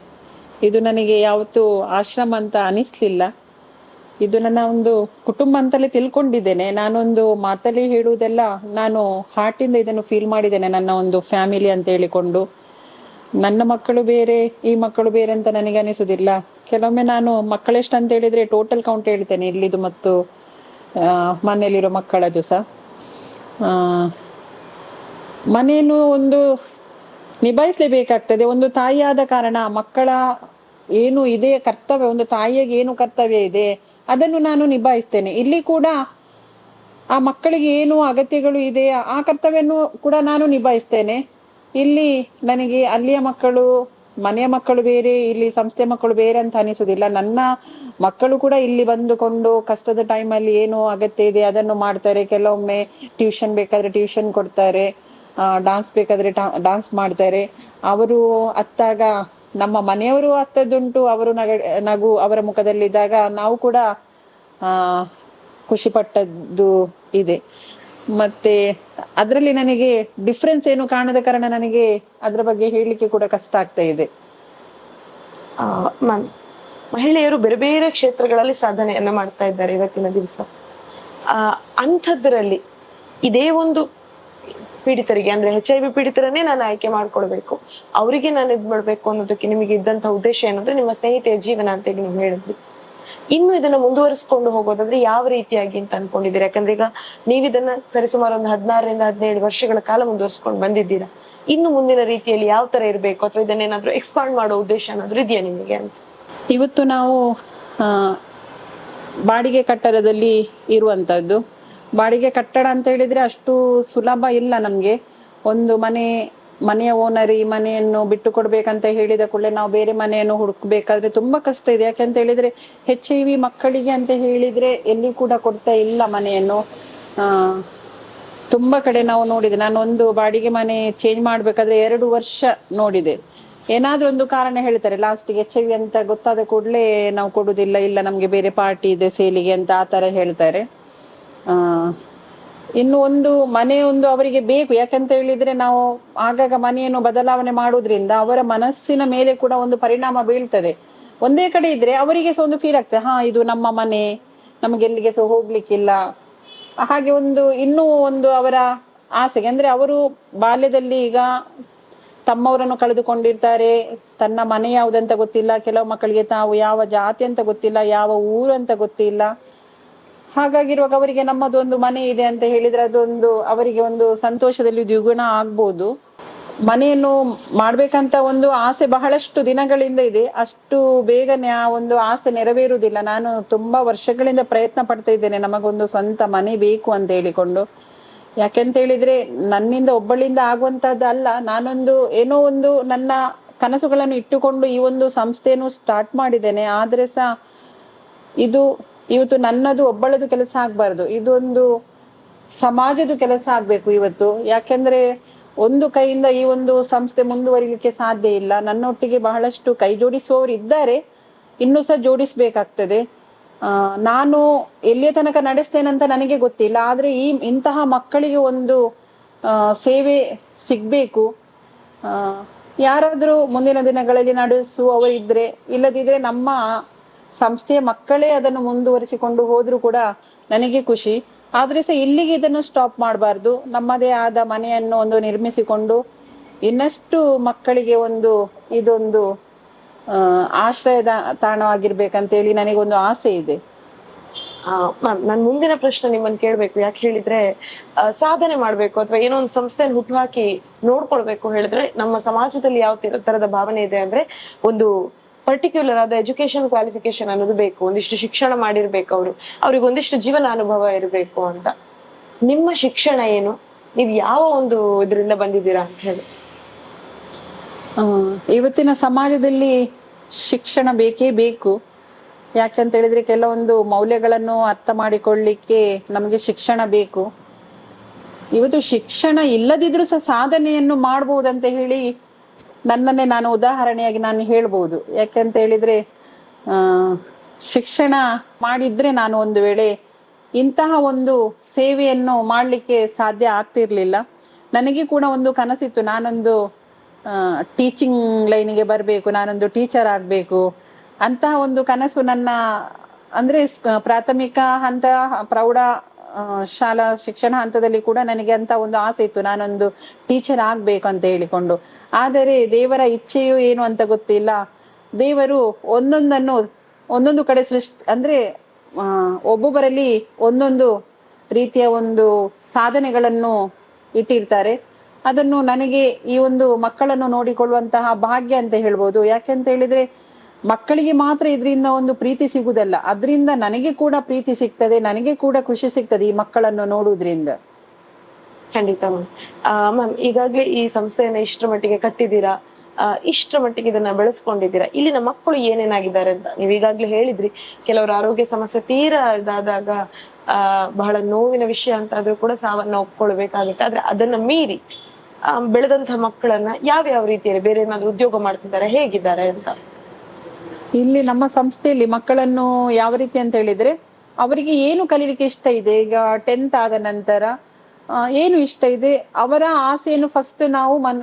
Speaker 4: ಇದು ನನಗೆ ಯಾವತ್ತು ಆಶ್ರಮ ಅಂತ ಅನಿಸ್ಲಿಲ್ಲ. ಇದು ನನ್ನ ಒಂದು ಕುಟುಂಬ ಅಂತಲೇ ತಿಳ್ಕೊಂಡಿದ್ದೇನೆ. ನಾನೊಂದು ಮಾತಲ್ಲಿ ಹೇಳುವುದೆಲ್ಲ ನಾನು ಹಾರ್ಟಿಂದ ಇದನ್ನು ಫೀಲ್ ಮಾಡಿದ್ದೇನೆ, ನನ್ನ ಒಂದು ಫ್ಯಾಮಿಲಿ ಅಂತ ಹೇಳಿಕೊಂಡು. ನನ್ನ ಮಕ್ಕಳು ಬೇರೆ, ಈ ಮಕ್ಕಳು ಬೇರೆ ಅಂತ ನನಗೆ ಅನಿಸುದಿಲ್ಲ ಕೆಲವೊಮ್ಮೆ ನಾನು ಮಕ್ಕಳೆಷ್ಟು ಅಂತ ಹೇಳಿದ್ರೆ ಟೋಟಲ್ ಕೌಂಟ್ ಹೇಳ್ತೇನೆ, ಇಲ್ಲಿದು ಮತ್ತು ಮನೆಯಲ್ಲಿರೋ ಮಕ್ಕಳದು ಸಹ. ಮನೆಯನ್ನು ಒಂದು ನಿಭಾಯಿಸಲೇಬೇಕಾಗ್ತದೆ. ಒಂದು ತಾಯಿಯಾದ ಕಾರಣ ಮಕ್ಕಳ ಏನು ಇದೆ, ಕರ್ತವ್ಯ, ಒಂದು ತಾಯಿಯಾಗಿ ಏನು ಕರ್ತವ್ಯ ಇದೆ, ಅದನ್ನು ನಾನು ನಿಭಾಯಿಸ್ತೇನೆ. ಇಲ್ಲಿ ಕೂಡ ಆ ಮಕ್ಕಳಿಗೆ ಏನು ಅಗತ್ಯಗಳು ಇದೆ, ಆ ಕರ್ತವ್ಯವನ್ನು ಕೂಡ ನಾನು ನಿಭಾಯಿಸ್ತೇನೆ. ಇಲ್ಲಿ ನನಗೆ ಅಲ್ಲಿಯ ಮಕ್ಕಳು, ಮನೆಯ ಮಕ್ಕಳು ಬೇರೆ, ಇಲ್ಲಿ ಸಂಸ್ಥೆ ಮಕ್ಕಳು ಬೇರೆ ಅಂತ ಅನಿಸುದಿಲ್ಲ ನನ್ನ ಮಕ್ಕಳು ಕೂಡ ಇಲ್ಲಿ ಬಂದುಕೊಂಡು ಕಷ್ಟದ ಟೈಮಲ್ಲಿ ಏನು ಅಗತ್ಯ ಇದೆ, ಅದನ್ನು ಮಾಡ್ತಾರೆ. ಕೆಲವೊಮ್ಮೆ ಟ್ಯೂಷನ್ ಬೇಕಾದ್ರೆ ಟ್ಯೂಷನ್ ಕೊಡ್ತಾರೆ ಡಾನ್ಸ್ ಬೇಕಾದ್ರೆ ಡಾನ್ಸ್ ಮಾಡ್ತಾರೆ. ಅವರು ಅತ್ತಾಗ ನಮ್ಮ ಮನೆಯವರು ಅತ್ತದ್ದುಂಟು, ಅವರು ನಗ, ನಗು ಅವರ ಮುಖದಲ್ಲಿದ್ದಾಗ ನಾವು ಕೂಡ ಖುಷಿ ಪಟ್ಟದ್ದು ಇದೆ. ಮತ್ತೆ ಅದರಲ್ಲಿ ನನಗೆ ಡಿಫ್ರೆನ್ಸ್ ಏನು ಕಾಣದ ಕಾರಣ ನನಗೆ ಅದರ ಬಗ್ಗೆ ಹೇಳಲಿಕ್ಕೆ ಕೂಡ ಕಷ್ಟ ಆಗ್ತಾ ಇದೆ.
Speaker 3: ಮಹಿಳೆಯರು ಬೇರೆ ಬೇರೆ ಕ್ಷೇತ್ರಗಳಲ್ಲಿ ಸಾಧನೆಯನ್ನ ಮಾಡ್ತಾ ಇದ್ದಾರೆ ಇವತ್ತಿನ ದಿವಸ. ಅಂಥದ್ರಲ್ಲಿ ಇದೇ ಒಂದು ಪೀಡಿತರಿಗೆ, ಅಂದ್ರೆ ಎಚ್ ಐ ವಿ ಪೀಡಿತರನ್ನೇ ನಾನು ಆಯ್ಕೆ ಮಾಡ್ಕೊಳ್ಬೇಕು. ಅವರಿಗೆ ನಾನು ಇದ್ ಮಾಡ್ಬೇಕು ಅನ್ನೋದಕ್ಕೆ ನಿಮಗೆ ಇದ್ದಂತ ಉದ್ದೇಶ ಏನಂದ್ರೆ ನಿಮ್ಮ ಸ್ನೇಹಿತೆಯ ಜೀವನ ಅಂತ ನೀವು ಹೇಳಿದ್ರಿ. ಇನ್ನು ಇದನ್ನ ಮುಂದುವರಿಸಿಕೊಂಡು ಹೋಗೋದಾದ್ರೆ ಯಾವ ರೀತಿಯಾಗಿ ಅಂತ ಅನ್ಕೊಂಡಿದ್ದೀರಿ? ಯಾಕಂದ್ರೆ ಈಗ ನೀವಿದನ್ನ ಸರಿಸುಮಾರು ಒಂದು ಹದಿನಾರರಿಂದ ಹದಿನೇಳು ವರ್ಷಗಳ ಕಾಲ ಮುಂದುವರಿಸ್ಕೊಂಡು ಬಂದಿದ್ದೀರಾ. ಇನ್ನು ಮುಂದಿನ ರೀತಿಯಲ್ಲಿ ಯಾವ ತರ ಇರಬೇಕು? ಅಥವಾ ಇದನ್ನೇನಾದ್ರೂ ಎಕ್ಸ್ಪಾಂಡ್ ಮಾಡೋ ಉದ್ದೇಶ ಏನಾದ್ರೂ ಇದೆಯಾ ನಿಮಗೆ ಅಂತ?
Speaker 4: ಇವತ್ತು ನಾವು ಬಾಡಿಗೆ ಕಟ್ಟಡದಲ್ಲಿ ಇರುವಂತದ್ದು ಬಾಡಿಗೆ ಕಟ್ಟಡ ಅಂತ ಹೇಳಿದ್ರೆ ಅಷ್ಟು ಸುಲಭ ಇಲ್ಲ ನಮ್ಗೆ. ಒಂದು ಮನೆ ಮನೆಯ ಓನರ್ ಈ ಮನೆಯನ್ನು ಬಿಟ್ಟು ಕೊಡ್ಬೇಕಂತ ಹೇಳಿದ ಕೂಡಲೇ ನಾವು ಬೇರೆ ಮನೆಯನ್ನು ಹುಡುಕ್ಬೇಕಾದ್ರೆ ತುಂಬಾ ಕಷ್ಟ ಇದೆ. ಯಾಕೆಂತ ಹೇಳಿದ್ರೆ ಹೆಚ್ ಐ ವಿ ಮಕ್ಕಳಿಗೆ ಅಂತ ಹೇಳಿದ್ರೆ ಎಲ್ಲಿ ಕೂಡ ಕೊಡ್ತಾ ಇಲ್ಲ ಮನೆಯನ್ನು. ತುಂಬಾ ಕಡೆ ನಾವು ನೋಡಿದೆ. ನಾನು ಒಂದು ಬಾಡಿಗೆ ಮನೆ ಚೇಂಜ್ ಮಾಡ್ಬೇಕಾದ್ರೆ ಎರಡು ವರ್ಷ ನೋಡಿದೆ. ಏನಾದ್ರೂ ಒಂದು ಕಾರಣ ಹೇಳ್ತಾರೆ ಲಾಸ್ಟಿಗೆ ಎಚ್ ಐ ವಿ ಅಂತ ಗೊತ್ತಾದ ಕೂಡಲೇ ನಾವು ಕೊಡುದಿಲ್ಲ, ಇಲ್ಲ ನಮ್ಗೆ ಬೇರೆ ಪಾರ್ಟಿ ಇದೆ, ಸೇಲಿಗೆ ಅಂತ ಆ ತರ ಹೇಳ್ತಾರೆ. ಆ ಇನ್ನು ಒಂದು ಮನೆ ಒಂದು ಅವರಿಗೆ ಬೇಕು. ಯಾಕಂತ ಹೇಳಿದ್ರೆ ನಾವು ಆಗಾಗ ಮನೆಯನ್ನು ಬದಲಾವಣೆ ಮಾಡೋದ್ರಿಂದ ಅವರ ಮನಸ್ಸಿನ ಮೇಲೆ ಕೂಡ ಒಂದು ಪರಿಣಾಮ ಬೀಳ್ತದೆ. ಒಂದೇ ಕಡೆ ಇದ್ರೆ ಅವರಿಗೆ ಸಹ ಒಂದು ಫೀಲ್ ಆಗ್ತದೆ. ಹಾ, ಇದು ನಮ್ಮ ಮನೆ, ನಮಗೆ ಎಲ್ಲಿಗೆ ಸಹ ಹೋಗ್ಲಿಕ್ಕಿಲ್ಲ. ಹಾಗೆ ಒಂದು ಇನ್ನೂ ಒಂದು ಅವರ ಆಸೆಗೆ, ಅಂದ್ರೆ ಅವರು ಬಾಲ್ಯದಲ್ಲಿ ಈಗ ತಮ್ಮವರನ್ನು ಕಳೆದುಕೊಂಡಿರ್ತಾರೆ. ತನ್ನ ಮನೆ ಯಾವುದಂತ ಗೊತ್ತಿಲ್ಲ. ಕೆಲವು ಮಕ್ಕಳಿಗೆ ತಾವು ಯಾವ ಜಾತಿ ಅಂತ ಗೊತ್ತಿಲ್ಲ, ಯಾವ ಊರು ಅಂತ ಗೊತ್ತಿಲ್ಲ. ಹಾಗಾಗಿರುವಾಗ ಅವರಿಗೆ ನಮ್ಮದೊಂದು ಮನೆ ಇದೆ ಅಂತ ಹೇಳಿದ್ರೆ ಅದೊಂದು ಅವರಿಗೆ ಒಂದು ಸಂತೋಷದಲ್ಲಿ ದ್ವಿಗುಣ ಆಗ್ಬೋದು. ಮನೆಯನ್ನು ಮಾಡ್ಬೇಕಂತ ಒಂದು ಆಸೆ ಬಹಳಷ್ಟು ದಿನಗಳಿಂದ ಇದೆ. ಅಷ್ಟು ಬೇಗನೆ ಆ ಒಂದು ಆಸೆ ನೆರವೇರುವುದಿಲ್ಲ. ನಾನು ತುಂಬಾ ವರ್ಷಗಳಿಂದ ಪ್ರಯತ್ನ ಪಡ್ತಾ ಇದ್ದೇನೆ ನಮಗೊಂದು ಸ್ವಂತ ಮನೆ ಬೇಕು ಅಂತ ಹೇಳಿಕೊಂಡು. ಯಾಕೆಂತ ಹೇಳಿದ್ರೆ ನನ್ನಿಂದ ಒಬ್ಬಳಿಂದ ಆಗುವಂತದ್ದು ಅಲ್ಲ. ನಾನೊಂದು ಏನೋ ಒಂದು ನನ್ನ ಕನಸುಗಳನ್ನು ಇಟ್ಟುಕೊಂಡು ಈ ಒಂದು ಸಂಸ್ಥೆಯನ್ನು ಸ್ಟಾರ್ಟ್ ಮಾಡಿದ್ದೇನೆ. ಆದ್ರೆ ಸಹ ಇದು ಇವತ್ತು ನನ್ನದು ಒಬ್ಬಳದು ಕೆಲಸ ಆಗ್ಬಾರ್ದು. ಇದೊಂದು ಸಮಾಜದ ಕೆಲಸ ಆಗ್ಬೇಕು ಇವತ್ತು. ಯಾಕೆಂದ್ರೆ ಒಂದು ಕೈಯಿಂದ ಈ ಒಂದು ಸಂಸ್ಥೆ ಮುಂದುವರಿಲಿಕ್ಕೆ ಸಾಧ್ಯ ಇಲ್ಲ. ನನ್ನೊಟ್ಟಿಗೆ ಬಹಳಷ್ಟು ಕೈ ಜೋಡಿಸುವವರು ಇದ್ದಾರೆ. ಇನ್ನೂ ಸಹ ಜೋಡಿಸ್ಬೇಕಾಗ್ತದೆ. ನಾನು ಎಲ್ಲಿಯ ತನಕ ನಡೆಸ್ತೇನಂತ ನನಗೆ ಗೊತ್ತಿಲ್ಲ. ಆದ್ರೆ ಈ ಇಂತಹ ಮಕ್ಕಳಿಗೆ ಒಂದು ಸೇವೆ ಸಿಗ್ಬೇಕು. ಯಾರಾದ್ರೂ ಮುಂದಿನ ದಿನಗಳಲ್ಲಿ ನಡೆಸುವವರಿದ್ರೆ, ಇಲ್ಲದಿದ್ರೆ ನಮ್ಮ ಸಂಸ್ಥೆಯ ಮಕ್ಕಳೇ ಅದನ್ನು ಮುಂದುವರಿಸಿಕೊಂಡು ಹೋದ್ರು ಕೂಡ ನನಗೆ ಖುಷಿ. ಆದ್ರೆ ಸಹ ಇಲ್ಲಿಗೆ ಇದನ್ನು ಸ್ಟಾಪ್ ಮಾಡಬಾರ್ದು. ನಮ್ಮದೇ ಆದ ಮನೆಯನ್ನು ಒಂದು ನಿರ್ಮಿಸಿಕೊಂಡು ಇನ್ನಷ್ಟು ಮಕ್ಕಳಿಗೆ ಒಂದು ಇದೊಂದು ಆಶ್ರಯದ ತಾಣವಾಗಿರ್ಬೇಕಂತೇಳಿ ನನಗೊಂದು ಆಸೆ ಇದೆ.
Speaker 3: ನಾನು ಮುಂದಿನ ಪ್ರಶ್ನೆ ನಿಮ್ಮನ್ನ ಕೇಳ್ಬೇಕು. ಯಾಕೆ ಹೇಳಿದ್ರೆ ಸಾಧನೆ ಮಾಡ್ಬೇಕು ಅಥವಾ ಏನೋ ಒಂದು ಸಂಸ್ಥೆಯನ್ನು ಹುಟ್ಟುಹಾಕಿ ನೋಡ್ಕೊಳ್ಬೇಕು ಹೇಳಿದ್ರೆ ನಮ್ಮ ಸಮಾಜದಲ್ಲಿ ಯಾವ ತರ- ತರದ ಭಾವನೆ ಇದೆ ಅಂದ್ರೆ ಒಂದು ಪರ್ಟಿಕ್ಯುಲರ್ ಆದ ಎಜುಕೇಶನ್ ಕ್ವಾಲಿಫಿಕೇಶನ್ ಅನ್ನೋದು ಬೇಕು. ಒಂದಿಷ್ಟು ಶಿಕ್ಷಣ ಮಾಡಿರ್ಬೇಕು ಅವರು. ಅವ್ರಿಗೆ ಒಂದಿಷ್ಟು ಜೀವನ ಅನುಭವ ಇರಬೇಕು ಅಂತ. ನಿಮ್ಮ ಶಿಕ್ಷಣ ಏನು? ನೀವು ಯಾವ ಒಂದು ಇದರಿಂದ ಬಂದಿದ್ದೀರಾ ಅಂತ ಹೇಳಿ.
Speaker 4: ಇವತ್ತಿನ ಸಮಾಜದಲ್ಲಿ ಶಿಕ್ಷಣ ಬೇಕೇ ಬೇಕು. ಯಾಕೆಂತ ಹೇಳಿದ್ರೆ ಕೆಲವೊಂದು ಮೌಲ್ಯಗಳನ್ನು ಅರ್ಥ ಮಾಡಿಕೊಳ್ಳಿಕ್ಕೆ ನಮಗೆ ಶಿಕ್ಷಣ ಬೇಕು. ಇವತ್ತು ಶಿಕ್ಷಣ ಇಲ್ಲದಿದ್ರೂ ಸಹ ಸಾಧನೆಯನ್ನು ಮಾಡಬಹುದಂತ ಹೇಳಿ ನನ್ನನ್ನೇ ನಾನು ಉದಾಹರಣೆಯಾಗಿ ನಾನು ಹೇಳ್ಬೋದು. ಯಾಕೆಂತ ಹೇಳಿದ್ರೆ ಶಿಕ್ಷಣ ಮಾಡಿದ್ರೆ ನಾನು ಒಂದು ವೇಳೆ ಇಂತಹ ಒಂದು ಸೇವೆಯನ್ನು ಮಾಡಲಿಕ್ಕೆ ಸಾಧ್ಯ ಆಗ್ತಿರ್ಲಿಲ್ಲ. ನನಗೆ ಕೂಡ ಒಂದು ಕನಸಿತ್ತು. ನಾನೊಂದು ಟೀಚಿಂಗ್ ಲೈನಿಗೆ ಬರಬೇಕು, ನಾನೊಂದು ಟೀಚರ್ ಆಗಬೇಕು. ಅಂತಹ ಒಂದು ಕನಸು ನನ್ನ, ಅಂದ್ರೆ ಪ್ರಾಥಮಿಕ ಹಂತ, ಪ್ರೌಢ ಶಾಲಾ ಶಿಕ್ಷಣ ಹಂತದಲ್ಲಿ ಕೂಡ ನನಗೆ ಅಂತ ಒಂದು ಆಸೆ ಇತ್ತು. ನಾನೊಂದು ಟೀಚರ್ ಆಗ್ಬೇಕು ಅಂತ ಹೇಳಿಕೊಂಡು. ಆದರೆ ದೇವರ ಇಚ್ಛೆಯು ಏನು ಅಂತ ಗೊತ್ತಿಲ್ಲ. ದೇವರು ಒಂದೊಂದನ್ನು, ಒಂದೊಂದು ಕಡೆ ಸೃಷ್ಟಿ, ಅಂದ್ರೆ ಒಬ್ಬೊಬ್ಬರಲ್ಲಿ ಒಂದೊಂದು ರೀತಿಯ ಒಂದು ಸಾಧನೆಗಳನ್ನು ಇಟ್ಟಿರ್ತಾರೆ. ಅದನ್ನು ನನಗೆ ಈ ಒಂದು ಮಕ್ಕಳನ್ನು ನೋಡಿಕೊಳ್ಳುವಂತಹ ಭಾಗ್ಯ ಅಂತ ಹೇಳ್ಬೋದು. ಯಾಕೆಂತ ಹೇಳಿದ್ರೆ ಮಕ್ಕಳಿಗೆ ಮಾತ್ರ ಇದರಿಂದ ಒಂದು ಪ್ರೀತಿ ಸಿಗುವುದಲ್ಲ. ಅದರಿಂದ ನನಗೆ ಕೂಡ ಪ್ರೀತಿ ಸಿಗ್ತದೆ, ನನಗೆ ಕೂಡ ಖುಷಿ ಸಿಗ್ತದೆ ಈ ಮಕ್ಕಳನ್ನು ನೋಡುವುದ್ರಿಂದ.
Speaker 3: ಖಂಡಿತ ಮ್ಯಾಮ್ ಮ್ಯಾಮ್ ಈಗಾಗ್ಲೇ ಈ ಸಂಸ್ಥೆಯನ್ನ ಇಷ್ಟರ ಮಟ್ಟಿಗೆ ಕಟ್ಟಿದ್ದೀರಾ? ಇಷ್ಟರ ಮಟ್ಟಿಗೆ ಇದನ್ನ ಬೆಳೆಸ್ಕೊಂಡಿದ್ದೀರಾ? ಇಲ್ಲಿನ ಮಕ್ಕಳು ಏನೇನಾಗಿದ್ದಾರೆ ಅಂತ ನೀವು ಈಗಾಗ್ಲೇ ಹೇಳಿದ್ರಿ. ಕೆಲವರು ಆರೋಗ್ಯ ಸಮಸ್ಯೆ ತೀರಾ ಇದಾದಾಗ ಬಹಳ ನೋವಿನ ವಿಷಯ ಅಂತ ಆದ್ರೂ ಕೂಡ ಸಾವನ್ನ ಒಪ್ಕೊಳ್ಬೇಕಾಗುತ್ತೆ. ಆದ್ರೆ ಅದನ್ನ ಮೀರಿ ಬೆಳೆದಂತ ಮಕ್ಕಳನ್ನ ಯಾವ ಯಾವ ರೀತಿಯಲ್ಲಿ ಬೇರೆ ಏನಾದ್ರು ಉದ್ಯೋಗ ಮಾಡ್ತಿದ್ದಾರೆ, ಹೇಗಿದ್ದಾರೆ ಅಂತ?
Speaker 4: ಇಲ್ಲಿ ನಮ್ಮ ಸಂಸ್ಥೆಯಲ್ಲಿ ಮಕ್ಕಳನ್ನು ಯಾವ ರೀತಿ ಅಂತ ಹೇಳಿದ್ರೆ, ಅವರಿಗೆ ಏನು ಕಲೀಲಿಕ್ಕೆ ಇಷ್ಟ ಇದೆ? ಈಗ ಟೆಂತ್ ಆದ ನಂತರ ಏನು ಇಷ್ಟ ಇದೆ? ಅವರ ಆಸೆಯನ್ನು ಫಸ್ಟ್ ನಾವು ಮನ್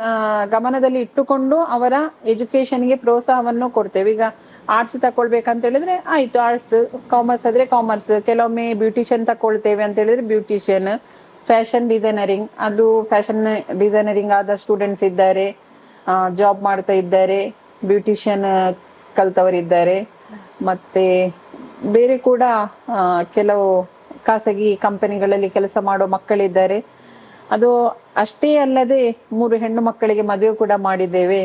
Speaker 4: ಗಮನದಲ್ಲಿ ಇಟ್ಟುಕೊಂಡು ಅವರ ಎಜುಕೇಶನ್ಗೆ ಪ್ರೋತ್ಸಾಹವನ್ನು ಕೊಡ್ತೇವೆ. ಈಗ ಆರ್ಟ್ಸ್ ತಕೊಳ್ಬೇಕಂತ ಹೇಳಿದ್ರೆ ಆಯ್ತು ಆರ್ಟ್ಸ್ ಕಾಮರ್ಸ್ ಆದ್ರೆ ಕಾಮರ್ಸ್ ಕೆಲವೊಮ್ಮೆ ಬ್ಯೂಟಿಷಿಯನ್ ತಕೊಳ್ತೇವೆ ಅಂತ ಹೇಳಿದ್ರೆ ಬ್ಯೂಟಿಷಿಯನ್ ಫ್ಯಾಷನ್ ಡಿಸೈನರಿಂಗ್ ಅದು ಫ್ಯಾಷನ್ ಡಿಸೈನರಿಂಗ್ ಆದ ಸ್ಟೂಡೆಂಟ್ಸ್ ಇದ್ದಾರೆ ಜಾಬ್ ಮಾಡ್ತಾ ಇದ್ದಾರೆ ಬ್ಯೂಟಿಷಿಯನ್ ಕಲ್ತವರಿದ್ದಾರೆ. ಮತ್ತೆ ಬೇರೆ ಕೂಡ ಕೆಲವು ಖಾಸಗಿ ಕಂಪನಿಗಳಲ್ಲಿ ಕೆಲಸ ಮಾಡೋ ಮಕ್ಕಳಿದ್ದಾರೆ. ಅದು ಅಷ್ಟೇ ಅಲ್ಲದೆ ಮೂರು ಹೆಣ್ಣು ಮಕ್ಕಳಿಗೆ ಮದುವೆ ಕೂಡ ಮಾಡಿದ್ದೇವೆ.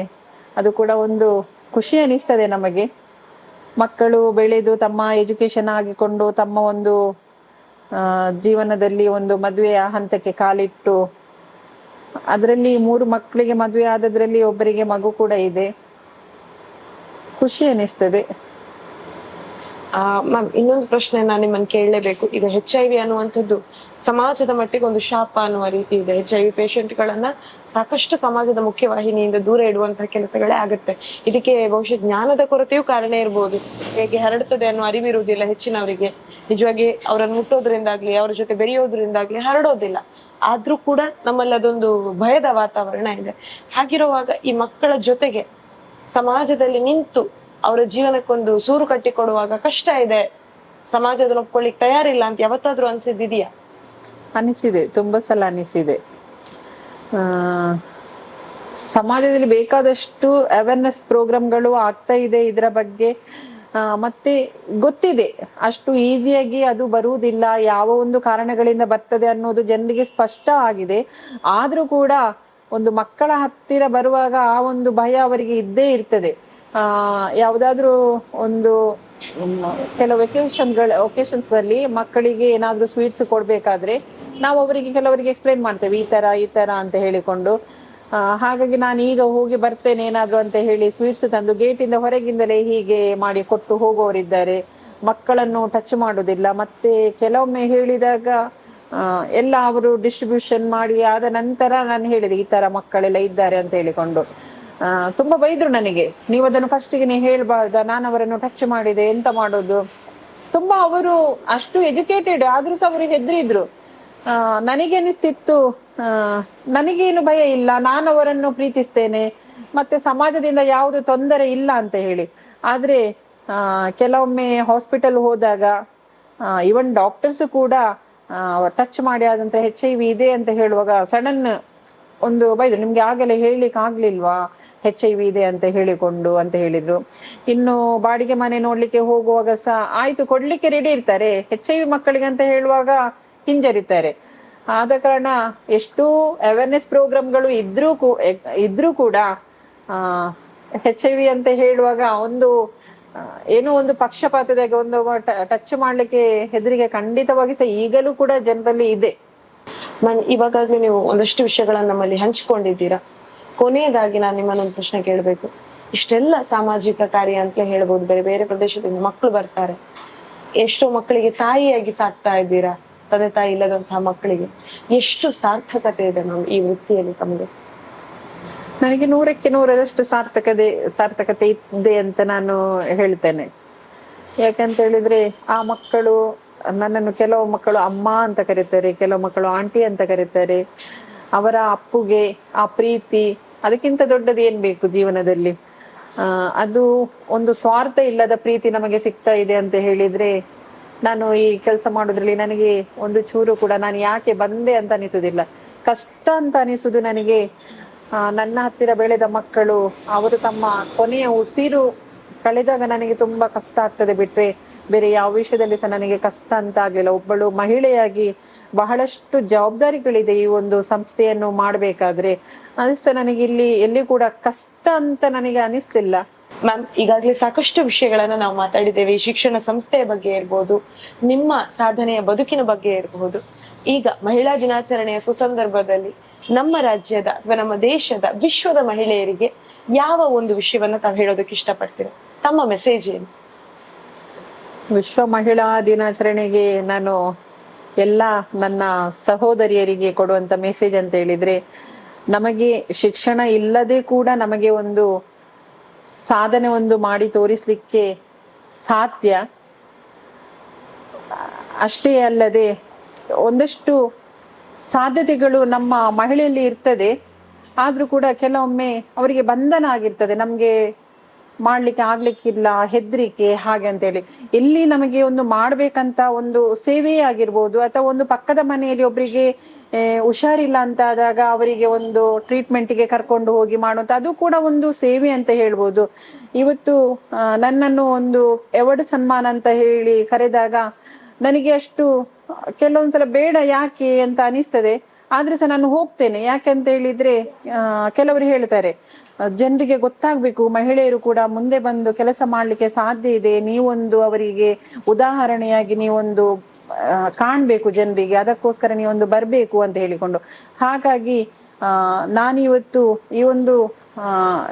Speaker 4: ಅದು ಕೂಡ ಒಂದು ಖುಷಿ ಅನಿಸ್ತದೆ ನಮಗೆ. ಮಕ್ಕಳು ಬೆಳೆದು ತಮ್ಮ ಎಜುಕೇಶನ್ ಆಗಿಕೊಂಡು ತಮ್ಮ ಒಂದು ಜೀವನದಲ್ಲಿ ಒಂದು ಮದುವೆಯ ಹಂತಕ್ಕೆ ಕಾಲಿಟ್ಟು, ಅದರಲ್ಲಿ ಮೂರು ಮಕ್ಕಳಿಗೆ ಮದುವೆ ಆದದ್ರಲ್ಲಿ ಒಬ್ಬರಿಗೆ ಮಗು ಕೂಡ ಇದೆ. ಖುಷಿ ಅನಿಸ್ತದೆ
Speaker 3: ಮ್ಯಾಮ್, ಇನ್ನೊಂದು ಪ್ರಶ್ನೆ ನಾನು ನಿಮ್ಮನ್ನು ಕೇಳಲೇಬೇಕು. ಈಗ ಹೆಚ್ ಐ ವಿ ಅನ್ನುವಂಥದ್ದು ಸಮಾಜದ ಮಟ್ಟಿಗೆ ಒಂದು ಶಾಪ ಅನ್ನುವ ರೀತಿ ಇದೆ. ಹೆಚ್ ಐ ವಿ ಪೇಷಂಟ್ಗಳನ್ನ ಸಾಕಷ್ಟು ಸಮಾಜದ ಮುಖ್ಯವಾಹಿನಿಯಿಂದ ದೂರ ಇಡುವಂತಹ ಕೆಲಸಗಳೇ ಆಗುತ್ತೆ. ಇದಕ್ಕೆ ಬಹುಶಃ ಜ್ಞಾನದ ಕೊರತೆಯೂ ಕಾರಣ ಇರಬಹುದು ಹೇಗೆ ಹರಡುತ್ತದೆ ಅನ್ನೋ ಅರಿವಿರುವುದಿಲ್ಲ ಹೆಚ್ಚಿನವರಿಗೆ. ನಿಜವಾಗಿ ಅವರನ್ನು ಮುಟ್ಟೋದ್ರಿಂದಾಗ್ಲಿ, ಅವರ ಜೊತೆ ಬೆರೆಯೋದ್ರಿಂದಾಗ್ಲಿ ಹರಡೋದಿಲ್ಲ. ಆದ್ರೂ ಕೂಡ ನಮ್ಮಲ್ಲಿ ಅದೊಂದು ಭಯದ ವಾತಾವರಣ ಇದೆ. ಹಾಗಿರುವಾಗ ಈ ಮಕ್ಕಳ ಜೊತೆಗೆ ಸಮಾಜದಲ್ಲಿ ನಿಂತು ಅವರ ಜೀವನಕ್ಕೊಂದು ಸೂರು ಕಟ್ಟಿಕೊಡುವಾಗ ಕಷ್ಟ ಇದೆ. ಸಮಾಜದಲ್ಲಿ ಒಪ್ಕೊಳ್ಳಿಕ್ ತಯಾರಿಲ್ಲ ಅಂತ ಯಾವತ್ತಾದ್ರೂ ಅನ್ಸಿದ್ದಿದೆಯಾ?
Speaker 4: ಅನಿಸಿದೆ, ತುಂಬಾ ಸಲ ಅನಿಸಿದೆ. ಸಮಾಜದಲ್ಲಿ ಬೇಕಾದಷ್ಟು ಅವೇರ್ನೆಸ್ ಪ್ರೋಗ್ರಾಮ್ಗಳು ಆಗ್ತಾ ಇದೆ ಇದರ ಬಗ್ಗೆ. ಮತ್ತೆ ಗೊತ್ತಿದೆ, ಅಷ್ಟು ಈಸಿಯಾಗಿ ಅದು ಬರುವುದಿಲ್ಲ, ಯಾವ ಒಂದು ಕಾರಣಗಳಿಂದ ಬರ್ತದೆ ಅನ್ನೋದು ಜನರಿಗೆ ಸ್ಪಷ್ಟ ಆಗಿದೆ. ಆದ್ರೂ ಕೂಡ ಒಂದು ಮಕ್ಕಳ ಹತ್ತಿರ ಬರುವಾಗ ಆ ಒಂದು ಭಯ ಅವರಿಗೆ ಇದ್ದೇ ಇರ್ತದೆ. ಆ, ಯಾವ್ದಾದ್ರು ಒಂದು ಕೆಲವು ವೆಕೇಶನ್ಗಳ ಒಕೇಶನ್ಸ್ ಅಲ್ಲಿ ಮಕ್ಕಳಿಗೆ ಏನಾದ್ರೂ ಸ್ವೀಟ್ಸ್ ಕೊಡ್ಬೇಕಾದ್ರೆ ನಾವು ಅವರಿಗೆ ಕೆಲವರಿಗೆ ಎಕ್ಸ್ಪ್ಲೈನ್ ಮಾಡ್ತೇವೆ, ಈ ತರ ಈ ತರ ಅಂತ ಹೇಳಿಕೊಂಡು. ಹಾಗಾಗಿ ನಾನು ಈಗ ಹೋಗಿ ಬರ್ತೇನೆ ಏನಾದ್ರು ಅಂತ ಹೇಳಿ ಸ್ವೀಟ್ಸ್ ತಂದು ಗೇಟಿಂದ ಹೊರಗಿಂದಲೇ ಹೀಗೆ ಮಾಡಿ ಕೊಟ್ಟು ಹೋಗುವವರಿದ್ದಾರೆ. ಮಕ್ಕಳನ್ನು ಟಚ್ ಮಾಡುವುದಿಲ್ಲ. ಮತ್ತೆ ಕೆಲವೊಮ್ಮೆ ಹೇಳಿದಾಗ ಎಲ್ಲ ಅವರು ಡಿಸ್ಟ್ರಿಬ್ಯೂಷನ್ ಮಾಡಿ ಆದ ನಂತರ ನಾನು ಹೇಳಿದೆ ಈ ತರ ಮಕ್ಕಳೆಲ್ಲ ಇದ್ದಾರೆ ಅಂತ ಹೇಳಿಕೊಂಡು. ತುಂಬಾ ಬೈದ್ರು ನನಗೆ. ನೀವು ಅದನ್ನು ಫಸ್ಟಿಗೆ ಹೇಳ್ಬಾರ್ದ ನಾನು ಅವರನ್ನು ಟಚ್ ಮಾಡಿದೆ ಎಂತ ಮಾಡೋದು? ತುಂಬಾ ಅವರು ಅಷ್ಟು ಎಜುಕೇಟೆಡ್ ಆದ್ರೂ ಸಹ ಅವರು ಹೆದ್ರಿದ್ರು. ಆ, ನನಗೆ ಅನಿಸ್ತಿತ್ತು ಆ, ನನಗೇನು ಭಯ ಇಲ್ಲ ನಾನು ಅವರನ್ನು ಪ್ರೀತಿಸ್ತೇನೆ ಮತ್ತೆ ಸಮಾಜದಿಂದ ಯಾವುದು ತೊಂದರೆ ಇಲ್ಲ ಅಂತ ಹೇಳಿ. ಆದ್ರೆ ಕೆಲವೊಮ್ಮೆ ಹಾಸ್ಪಿಟಲ್ ಹೋದಾಗ ಇವನ್ ಡಾಕ್ಟರ್ಸ್ ಕೂಡ ಟಚ್ ಮಾಡಿ ಆದಂತ ಹೆಚ್ ಐ ವಿ ಇದೆ ಅಂತ ಹೇಳುವಾಗ ಸಡನ್ ಒಂದು ಬೈದ್ರು, ನಿಮ್ಗೆ ಆಗಲೇ ಹೇಳಲಿಕ್ಕೆ ಆಗ್ಲಿಲ್ವಾ? ಹೆಚ್ ಐ ವಿ ಇದೆ ಅಂತ ಹೇಳಿಕೊಂಡು, ಅಂತ ಹೇಳಿದ್ರು. ಇನ್ನು ಬಾಡಿಗೆ ಮನೆ ನೋಡ್ಲಿಕ್ಕೆ ಹೋಗುವಾಗ ಸಹ ಆಯ್ತು, ಕೊಡ್ಲಿಕ್ಕೆ ರೆಡಿ ಇರ್ತಾರೆ. ಹೆಚ್ ಐ ವಿ ಮಕ್ಕಳಿಗೆ ಅಂತ ಹೇಳುವಾಗ ಹಿಂಜರಿತಾರೆ. ಆದ ಕಾರಣ ಎಷ್ಟು ಅವೇರ್ನೆಸ್ ಪ್ರೋಗ್ರಾಮ್ಗಳು ಇದ್ರೂ ಇದ್ರೂ ಕೂಡ ಹೆಚ್ ಐ ವಿ ಅಂತ ಹೇಳುವಾಗ ಒಂದು ಏನೋ ಒಂದು ಪಕ್ಷಪಾತದಾಗ ಒಂದು ಟಚ್ ಮಾಡ್ಲಿಕ್ಕೆ ಹೆದರಿಗೆ ಖಂಡಿತವಾಗಿ ಸಹ ಈಗಲೂ ಕೂಡ ಜನರಲ್ಲಿ ಇದೆ.
Speaker 3: ಇವಾಗಾಗ್ಲೂ ನೀವು ಒಂದಷ್ಟು ವಿಷಯಗಳನ್ನ ನಮ್ಮಲ್ಲಿ ಹಂಚ್ಕೊಂಡಿದ್ದೀರಾ? ಕೊನೆಯದಾಗಿ ನಾನು ನಿಮ್ಮನ್ನೊಂದು ಪ್ರಶ್ನೆ ಕೇಳಬೇಕು. ಇಷ್ಟೆಲ್ಲ ಸಾಮಾಜಿಕ ಕಾರ್ಯ ಅಂತ ಹೇಳ್ಬೋದು, ಬೇರೆ ಬೇರೆ ಪ್ರದೇಶದಿಂದ ಮಕ್ಕಳು ಬರ್ತಾರೆ. ಎಷ್ಟೋ ಮಕ್ಕಳಿಗೆ ತಾಯಿಯಾಗಿ ಸಾಕ್ತಾ ಇದ್ದೀರಾ? ತಂದೆ ತಾಯಿ ಇಲ್ಲದಂತಹ ಮಕ್ಕಳಿಗೆ. ಎಷ್ಟು ಸಾರ್ಥಕತೆ ಇದೆ ಮ್ಯಾಮ್ ಈ ವೃತ್ತಿಯಲ್ಲಿ ತಮಗೆ?
Speaker 4: ನನಗೆ ನೂರಕ್ಕೆ ನೂರರಷ್ಟು ಸಾರ್ಥಕತೆ ಸಾರ್ಥಕತೆ ಇದೆ ಅಂತ ನಾನು ಹೇಳ್ತೇನೆ. ಯಾಕಂತ ಹೇಳಿದ್ರೆ ಆ ಮಕ್ಕಳು, ನನ್ನನ್ನು ಕೆಲವು ಮಕ್ಕಳು ಅಮ್ಮ ಅಂತ ಕರೀತಾರೆ, ಕೆಲವು ಮಕ್ಕಳು ಆಂಟಿ ಅಂತ ಕರೀತಾರೆ. ಅವರ ಅಪ್ಪುಗೆ ಆ ಪ್ರೀತಿ, ಅದಕ್ಕಿಂತ ದೊಡ್ಡದು ಏನ್ ಬೇಕು ಜೀವನದಲ್ಲಿ? ಅದು ಒಂದು ಸ್ವಾರ್ಥ ಇಲ್ಲದ ಪ್ರೀತಿ ನಮಗೆ ಸಿಗ್ತಾ ಇದೆ ಅಂತ ಹೇಳಿದ್ರೆ, ನಾನು ಈ ಕೆಲಸ ಮಾಡೋದ್ರಲ್ಲಿ ನನಗೆ ಒಂದು ಚೂರು ಕೂಡ ನಾನು ಯಾಕೆ ಬಂದೆ ಅಂತ ಅನಿಸುದಿಲ್ಲ. ಕಷ್ಟ ಅಂತ ಅನಿಸುದು ನನಗೆ ನನ್ನ ಹತ್ತಿರ ಬೆಳೆದ ಮಕ್ಕಳು, ಅವರು ತಮ್ಮ ಕೊನೆಯ ಉಸಿರು ಕಳೆದಾಗ ನನಗೆ ತುಂಬಾ ಕಷ್ಟ ಆಗ್ತದೆ ಬಿಟ್ರೆ ಬೇರೆ ಯಾವ ವಿಷಯದಲ್ಲಿ ಸಹ ನನಗೆ ಕಷ್ಟ ಅಂತ ಆಗ್ಲಿಲ್ಲ. ಒಬ್ಬಳು ಮಹಿಳೆಯಾಗಿ ಬಹಳಷ್ಟು ಜವಾಬ್ದಾರಿಗಳಿದೆ ಈ ಒಂದು ಸಂಸ್ಥೆಯನ್ನು ಮಾಡ್ಬೇಕಾದ್ರೆ. ಅದು ನನಗೆ ಇಲ್ಲಿ, ಎಲ್ಲಿ ಕೂಡ ಕಷ್ಟ ಅಂತ ನನಗೆ ಅನಿಸ್ಲಿಲ್ಲ.
Speaker 3: ಮ್ಯಾಮ್, ಈಗಾಗಲೇ ಸಾಕಷ್ಟು ವಿಷಯಗಳನ್ನ ನಾವು ಮಾತಾಡಿದ್ದೇವೆ. ಶಿಕ್ಷಣ ಸಂಸ್ಥೆಯ ಬಗ್ಗೆ ಇರ್ಬೋದು, ನಿಮ್ಮ ಸಾಧನೆಯ ಬದುಕಿನ ಬಗ್ಗೆ ಇರಬಹುದು ಈಗ ಮಹಿಳಾ ದಿನಾಚರಣೆಯ ಸುಸಂದರ್ಭದಲ್ಲಿ ನಮ್ಮ ರಾಜ್ಯದ ಅಥವಾ ನಮ್ಮ ದೇಶದ, ವಿಶ್ವದ ಮಹಿಳೆಯರಿಗೆ ಯಾವ ಒಂದು ವಿಷಯವನ್ನ ತಾವು ಹೇಳೋದಕ್ಕೆ ಇಷ್ಟಪಡ್ತೀರಾ? ತಮ್ಮ ಮೆಸೇಜ್ ಏನು?
Speaker 4: ವಿಶ್ವ ಮಹಿಳಾ ದಿನಾಚರಣೆಗೆ ನಾನು ಎಲ್ಲ ನನ್ನ ಸಹೋದರಿಯರಿಗೆ ಕೊಡುವಂತ ಮೆಸೇಜ್ ಅಂತ ಹೇಳಿದ್ರೆ, ನಮಗೆ ಶಿಕ್ಷಣ ಇಲ್ಲದೆ ಕೂಡ ನಮಗೆ ಒಂದು ಸಾಧನೆ ಒಂದು ಮಾಡಿ ತೋರಿಸ್ಲಿಕ್ಕೆ ಸಾಧ್ಯ. ಅಷ್ಟೇ ಅಲ್ಲದೆ ಒಂದಷ್ಟು ಸಾಧ್ಯತೆಗಳು ನಮ್ಮ ಮಹಿಳೆಯಲ್ಲಿ ಇರ್ತದೆ. ಆದ್ರೂ ಕೂಡ ಕೆಲವೊಮ್ಮೆ ಅವರಿಗೆ ಬಂಧನ ಆಗಿರ್ತದೆ. ನಮ್ಗೆ ಮಾಡ್ಲಿಕ್ಕೆ ಆಗ್ಲಿಕ್ಕಿಲ್ಲ, ಹೆದ್ರಿಕೆ, ಹಾಗೆ ಅಂತ ಹೇಳಿ. ಇಲ್ಲಿ ನಮಗೆ ಒಂದು ಮಾಡ್ಬೇಕಂತ ಒಂದು ಸೇವೆ ಆಗಿರ್ಬೋದು, ಅಥವಾ ಒಂದು ಪಕ್ಕದ ಮನೆಯಲ್ಲಿ ಒಬ್ಬರಿಗೆ ಹುಷಾರಿಲ್ಲ ಅಂತ ಆದಾಗ ಅವರಿಗೆ ಒಂದು ಟ್ರೀಟ್ಮೆಂಟ್ಗೆ ಕರ್ಕೊಂಡು ಹೋಗಿ ಮಾಡುವಂತ, ಅದು ಕೂಡ ಒಂದು ಸೇವೆ ಅಂತ ಹೇಳ್ಬೋದು. ಇವತ್ತು ನನ್ನನ್ನು ಒಂದು ಎವರ್ಡ್ ಸನ್ಮಾನ ಅಂತ ಹೇಳಿ ಕರೆದಾಗ ನನಗೆ ಅಷ್ಟು ಕೆಲವೊಂದ್ಸಲ ಬೇಡ ಯಾಕೆ ಅಂತ ಅನಿಸ್ತದೆ ಆದ್ರೆ ಸಹ ನಾನು ಹೋಗ್ತೇನೆ. ಯಾಕೆ ಅಂತ ಹೇಳಿದ್ರೆ ಕೆಲವರು ಹೇಳ್ತಾರೆ ಜನರಿಗೆ ಗೊತ್ತಾಗ್ಬೇಕು ಮಹಿಳೆಯರು ಕೂಡ ಮುಂದೆ ಬಂದು ಕೆಲಸ ಮಾಡ್ಲಿಕ್ಕೆ ಸಾಧ್ಯ ಇದೆ. ನೀವೊಂದು ಅವರಿಗೆ ಉದಾಹರಣೆಯಾಗಿ ನೀವೊಂದು ಕಾಣ್ಬೇಕು ಜನರಿಗೆ. ಅದಕ್ಕೋಸ್ಕರ ನೀವೊಂದು ಬರ್ಬೇಕು ಅಂತ ಹೇಳಿಕೊಂಡು. ಹಾಗಾಗಿ ಆ, ನಾನಿವತ್ತು ಈ ಒಂದು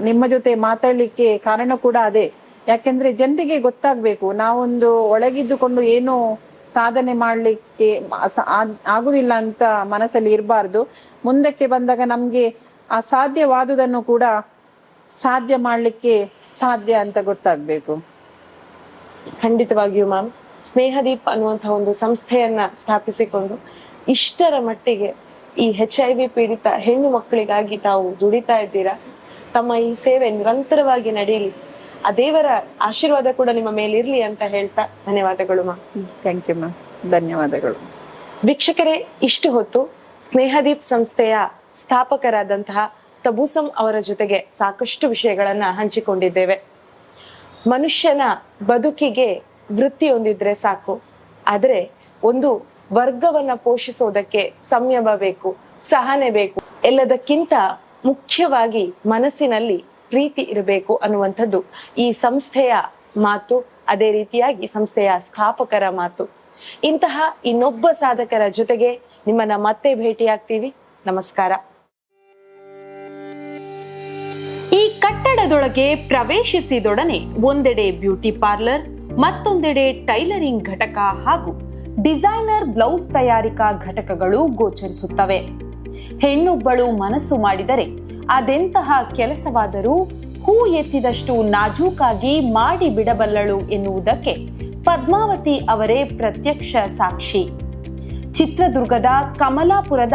Speaker 4: ನಿಮ್ಮ ಜೊತೆ ಮಾತಾಡ್ಲಿಕ್ಕೆ ಕಾರಣ ಕೂಡ ಅದೇ. ಯಾಕೆಂದ್ರೆ ಜನರಿಗೆ ಗೊತ್ತಾಗ್ಬೇಕು ನಾವೊಂದು ಒಳಗಿದ್ದುಕೊಂಡು ಏನು ಸಾಧನೆ ಮಾಡಲಿಕ್ಕೆ ಆಗುದಿಲ್ಲ ಅಂತ ಮನಸ್ಸಲ್ಲಿ ಇರಬಾರ್ದು. ಮುಂದಕ್ಕೆ ಬಂದಾಗ ನಮ್ಗೆ ಅಸಾಧ್ಯವಾದುದನ್ನು ಕೂಡ ಸಾಧ್ಯ ಮಾಡ್ಲಿಕ್ಕೆ ಸಾಧ್ಯ ಅಂತ ಗೊತ್ತಾಗ್ಬೇಕು.
Speaker 5: ಖಂಡಿತವಾಗಿಯೂ ಮ್ಯಾಮ್. ಸ್ನೇಹದೀಪ್ ಅನ್ನುವಂತಹ ಒಂದು ಸಂಸ್ಥೆಯನ್ನ ಸ್ಥಾಪಿಸಿಕೊಂಡು ಇಷ್ಟರ ಮಟ್ಟಿಗೆ ಈ ಹೆಚ್ ಐ ವಿ ಪೀಡಿತ ಹೆಣ್ಣು ಮಕ್ಕಳಿಗಾಗಿ ತಾವು ದುಡಿತಾ ಇದ್ದೀರಾ? ತಮ್ಮ ಈ ಸೇವೆ ನಿರಂತರವಾಗಿ ನಡೆಯಲಿ. ಆ ದೇವರ ಆಶೀರ್ವಾದ ಕೂಡ ನಿಮ್ಮ ಮೇಲಿರ್ಲಿ ಅಂತ ಹೇಳ್ತಾ ಧನ್ಯವಾದಗಳು ಮ್ಯಾಮ್.
Speaker 4: Thank you ma'am. ಧನ್ಯವಾದಗಳು.
Speaker 5: ವೀಕ್ಷಕರೇ ಇಷ್ಟು ಹೊತ್ತು ಸ್ನೇಹದೀಪ್ ಸಂಸ್ಥೆಯ ಸ್ಥಾಪಕರಾದಂತಹ ತಬೂಸಂ ಅವರ ಜೊತೆಗೆ ಸಾಕಷ್ಟು ವಿಷಯಗಳನ್ನ ಹಂಚಿಕೊಂಡಿದ್ದೇವೆ. ಮನುಷ್ಯನ ಬದುಕಿಗೆ ವೃತ್ತಿಯೊಂದಿದ್ರೆ ಸಾಕು ಆದರೆ ಒಂದು ವರ್ಗವನ್ನ ಪೋಷಿಸೋದಕ್ಕೆ ಸಂಯಮ ಬೇಕು ಸಹನೆ ಬೇಕು ಎಲ್ಲದಕ್ಕಿಂತ ಮುಖ್ಯವಾಗಿ ಮನಸ್ಸಿನಲ್ಲಿ ಪ್ರೀತಿ ಇರಬೇಕು ಅನ್ನುವಂಥದ್ದು. ಈ ಸಂಸ್ಥೆಯ ಮಾತು, ಅದೇ ರೀತಿಯಾಗಿ ಸಂಸ್ಥೆಯ ಸ್ಥಾಪಕರ ಮಾತು. ಇಂತಹ ಇನ್ನೊಬ್ಬ ಸಾಧಕರ ಜೊತೆಗೆ ನಿಮ್ಮನ್ನ ಮತ್ತೆ ಭೇಟಿಯಾಗ್ತೀವಿ. ನಮಸ್ಕಾರ. ಈ ಕಟ್ಟಡದೊಳಗೆ ಪ್ರವೇಶಿಸಿದೊಡನೆ ಒಂದೆಡೆ ಬ್ಯೂಟಿ ಪಾರ್ಲರ್, ಮತ್ತೊಂದೆಡೆ ಟೈಲರಿಂಗ್ ಘಟಕ ಹಾಗೂ ಡಿಸೈನರ್ ಬ್ಲೌಸ್ ತಯಾರಿಕಾ ಘಟಕಗಳು ಗೋಚರಿಸುತ್ತವೆ. ಹೆಣ್ಣೊಬ್ಬಳು ಮನಸ್ಸು ಮಾಡಿದರೆ ಅದೆಂತಹ ಕೆಲಸವಾದರೂ ಹೂ ಎತ್ತಿದಷ್ಟು ನಾಜೂಕಾಗಿ ಮಾಡಿ ಬಿಡಬಲ್ಲಳು ಎನ್ನುವುದಕ್ಕೆ ಪದ್ಮಾವತಿ ಅವರೇ ಪ್ರತ್ಯಕ್ಷ ಸಾಕ್ಷಿ. ಚಿತ್ರದುರ್ಗದ ಕಮಲಾಪುರದ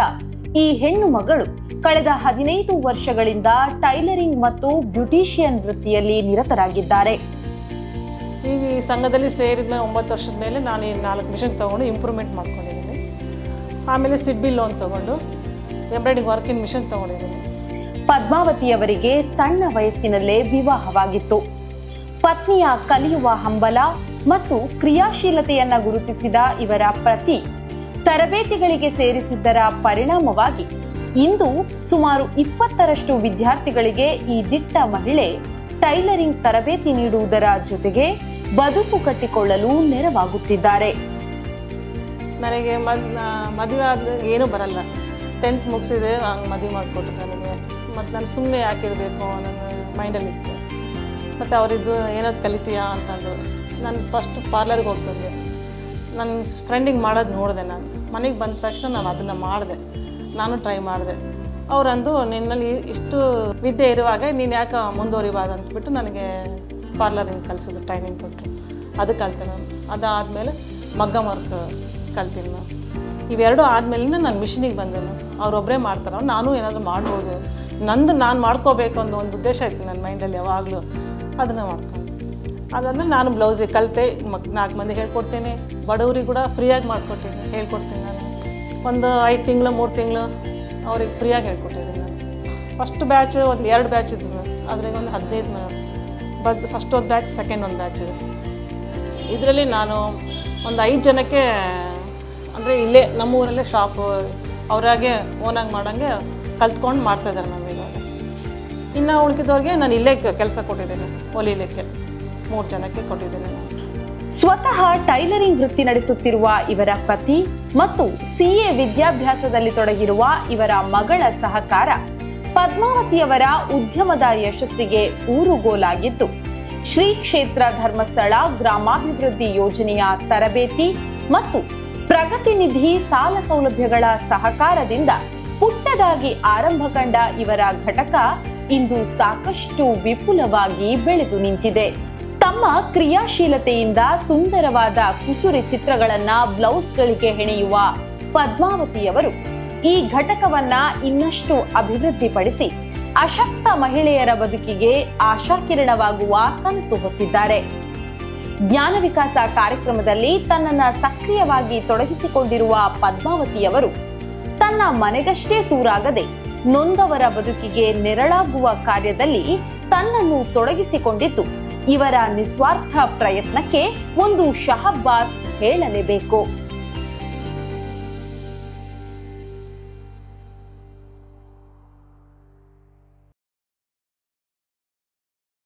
Speaker 5: ಈ ಹೆಣ್ಣು ಮಗಳು ಕಳೆದ ಹದಿನೈದು ವರ್ಷಗಳಿಂದ ಟೈಲರಿಂಗ್ ಮತ್ತು ಬ್ಯೂಟಿಷಿಯನ್ ವೃತ್ತಿಯಲ್ಲಿ ನಿರತರಾಗಿದ್ದಾರೆ.
Speaker 6: ಈಗ ಈ ಸಂಘದಲ್ಲಿ ಸೇರಿದ ಒಂಬತ್ತು ವರ್ಷದ ಮೇಲೆ ನಾನು ಈ ನಾಲ್ಕು ಮಿಷನ್ ತೊಗೊಂಡು ಇಂಪ್ರೂವ್ಮೆಂಟ್ ಮಾಡ್ಕೊಂಡಿದ್ದೀನಿ. ಆಮೇಲೆ ಸಿಬ್ಬಿ ಲೋನ್ ತೊಗೊಂಡು ಎಂಬ್ರಾಯ್ಡಿಂಗ್ ವರ್ಕಿನ ಮಿಷನ್ ತೊಗೊಂಡಿದ್ದೀನಿ.
Speaker 5: ಪದ್ಮಾವತಿಯವರಿಗೆ ಸಣ್ಣ ವಯಸ್ಸಿನಲ್ಲೇ ವಿವಾಹವಾಗಿತ್ತು. ಪತ್ನಿಯ ಕಲಿಯುವ ಹಂಬಲ ಮತ್ತು ಕ್ರಿಯಾಶೀಲತೆಯನ್ನ ಗುರುತಿಸಿದ ಇವರ ಪತಿ ತರಬೇತಿಗಳಿಗೆ ಸೇರಿಸಿದ್ದರ ಪರಿಣಾಮವಾಗಿ ಇಂದು ಸುಮಾರು ಇಪ್ಪತ್ತರಷ್ಟು ವಿದ್ಯಾರ್ಥಿಗಳಿಗೆ ಈ ದಿಟ್ಟ ಮಹಿಳೆ ಟೈಲರಿಂಗ್ ತರಬೇತಿ ನೀಡುವುದರ ಜೊತೆಗೆ ಬದುಕು ಕಟ್ಟಿಕೊಳ್ಳಲು ನೆರವಾಗುತ್ತಿದ್ದಾರೆ.
Speaker 6: ನನಗೆ ಮದ್ ಮದುವೆ ಆದ್ರೆ ಏನೂ ಬರಲ್ಲ. ಟೆಂತ್ ಮುಗಿಸಿದೆ ಹಂಗೆ ಮದುವೆ ಮಾಡಿಕೊಟ್ರು ನನಗೆ. ಮತ್ತು ನಾನು ಸುಮ್ಮನೆ ಯಾಕಿರಬೇಕು ನನ್ನ ಮೈಂಡಲ್ಲಿತ್ತು ಮತ್ತು ಅವರಿದ್ದು ಏನಾದ್ರು ಕಲಿತೀಯಾ? ಅಂತಂದು. ನಾನು ಫಸ್ಟ್ ಪಾರ್ಲರ್ಗೆ ಹೋಗ್ತಿದ್ದೆ ನನ್ನ ಫ್ರೆಂಡಿಗೆ ಮಾಡೋದು ನೋಡಿದೆ ನಾನು. ಮನೆಗೆ ಬಂದ ತಕ್ಷಣ ನಾನು ಅದನ್ನು ಮಾಡಿದೆ. ನಾನು ಟ್ರೈ ಮಾಡಿದೆ. ಅವರಂದು ನಿನ್ನಲ್ಲಿ ಇಷ್ಟು ವಿದ್ಯೆ ಇರುವಾಗ ನೀನು ಯಾಕೆ ಮುಂದುವರಿಬಾರ್ದು? ಅಂದ್ಬಿಟ್ಟು ನನಗೆ ಪಾರ್ಲರಿಂಗ್ ಕಲಿಸಿದ್ರು ಟ್ರೈನಿಂಗ್ ಕೊಟ್ಟರು ಅದು ಕಲಿತೆ ನಾನು. ಅದಾದಮೇಲೆ ಮಗ್ಗ ವರ್ಕ್ ಕಲ್ತೀನಿ ನಾನು. ಇವೆರಡೂ ಆದಮೇಲೆ ನಾನು ಮಿಷಿನಿಗೆ ಬಂದೆನು ಅವರೊಬ್ಬರೇ ಮಾಡ್ತಾರೆ. ನಾನು ಏನಾದರೂ ಮಾಡ್ಬೋದು. ನಂದು ನಾನು ಮಾಡ್ಕೋಬೇಕು ಅನ್ನೋ ಒಂದು ಉದ್ದೇಶ ಇತ್ತು ನನ್ನ ಮೈಂಡಲ್ಲಿ ಯಾವಾಗಲೂ. ಅದನ್ನು ಮಾಡ್ಕೊಂಡು. ಅದಾದಮೇಲೆ ನಾನು ಬ್ಲೌಸಿಗೆ ಕಲಿತೆ, ಮಕ್ ನಾಲ್ಕು ಮಂದಿ ಹೇಳ್ಕೊಡ್ತೀನಿ. ಬಡವ್ರಿಗೆ ಕೂಡ ಫ್ರೀಯಾಗಿ ಮಾಡಿಕೊಡ್ತೀನಿ, ಹೇಳ್ಕೊಡ್ತೀನಿ ನಾನು. ಒಂದು ಐದು ತಿಂಗಳು, ಮೂರು ತಿಂಗಳು ಅವ್ರಿಗೆ ಫ್ರೀಯಾಗಿ ಹೇಳ್ಕೊಟ್ಟಿದ್ದೀನಿ ನಾನು. ಫಸ್ಟ್ ಬ್ಯಾಚ್ ಒಂದು ಎರಡು ಬ್ಯಾಚ್ ಇದ್ವು ಅದ್ರಾಗ ಒಂದು ಹದಿನೈದು ಬದ್ ಫಸ್ಟ್ ಒಂದು ಬ್ಯಾಚ್ ಸೆಕೆಂಡ್ ಒಂದು ಬ್ಯಾಚ್ ಇದರಲ್ಲಿ ನಾನು ಒಂದು ಐದು ಜನಕ್ಕೆ, ಅಂದರೆ ಇಲ್ಲೇ ನಮ್ಮೂರಲ್ಲೇ ಶಾಪು ಅವರಾಗೆ ಓನಾಗಿ ಮಾಡೋಂಗೆ ಕಲ್ತ್ಕೊಂಡು ಮಾಡ್ತಾಯಿದ್ದಾರೆ ಇವಾಗ ಇನ್ನು ಉಳಿದವ್ರಿಗೆ ನಾನು ಇಲ್ಲೇ ಕೆಲಸ ಕೊಟ್ಟಿದ್ದೇನೆ ಹೊಲಿಲಿಕ್ಕೆ ಮೂರು ಜನಕ್ಕೆ ಕೊಟ್ಟಿದ್ದೇನೆ.
Speaker 5: ಸ್ವತಃ ಟೈಲರಿಂಗ್ ವೃತ್ತಿ ನಡೆಸುತ್ತಿರುವ ಇವರ ಪತಿ ಮತ್ತು ಸಿಎ ವಿದ್ಯಾಭ್ಯಾಸದಲ್ಲಿ ತೊಡಗಿರುವ ಇವರ ಮಗಳ ಸಹಕಾರ ಪದ್ಮಾವತಿಯವರ ಉದ್ಯಮದ ಯಶಸ್ಸಿಗೆ ಊರುಗೋಲಾಗಿದ್ದು, ಶ್ರೀ ಕ್ಷೇತ್ರ ಧರ್ಮಸ್ಥಳ ಗ್ರಾಮಾಭಿವೃದ್ಧಿ ಯೋಜನೆಯ ತರಬೇತಿ ಮತ್ತು ಪ್ರಗತಿ ನಿಧಿ ಸಾಲ ಸೌಲಭ್ಯಗಳ ಸಹಕಾರದಿಂದ ಪುಟ್ಟದಾಗಿ ಆರಂಭ ಕಂಡ ಇವರ ಘಟಕ ಇಂದು ಸಾಕಷ್ಟು ವಿಪುಲವಾಗಿ ಬೆಳೆದು ನಿಂತಿದೆ. ತಮ್ಮ ಕ್ರಿಯಾಶೀಲತೆಯಿಂದ ಸುಂದರವಾದ ಕುಸುರಿ ಚಿತ್ರಗಳನ್ನ ಬ್ಲೌಸ್ಗಳಿಗೆ ಹೆಣೆಯುವ ಪದ್ಮಾವತಿಯವರು ಈ ಘಟಕವನ್ನ ಇನ್ನಷ್ಟು ಅಭಿವೃದ್ಧಿಪಡಿಸಿ ಅಶಕ್ತ ಮಹಿಳೆಯರ ಬದುಕಿಗೆ ಆಶಾಕಿರಣವಾಗುವ ಕನಸು ಹೊತ್ತಿದ್ದಾರೆ. ಜ್ಞಾನ ವಿಕಾಸ ಕಾರ್ಯಕ್ರಮದಲ್ಲಿ ತನ್ನನ್ನ ಸಕ್ರಿಯವಾಗಿ ತೊಡಗಿಸಿಕೊಂಡಿರುವ ಪದ್ಮಾವತಿಯವರು ತನ್ನ ಮನೆಗಷ್ಟೇ ಸೂರಾಗದೆ ನೊಂದವರ ಬದುಕಿಗೆ ನೆರಳಾಗುವ ಕಾರ್ಯದಲ್ಲಿ ತನ್ನನ್ನು ತೊಡಗಿಸಿಕೊಂಡಿದ್ದು ಇವರ ನಿಸ್ವಾರ್ಥ ಪ್ರಯತ್ನಕ್ಕೆ ಒಂದು ಶಹಬ್ಬಾಸ್ ಹೇಳಲೇಬೇಕು.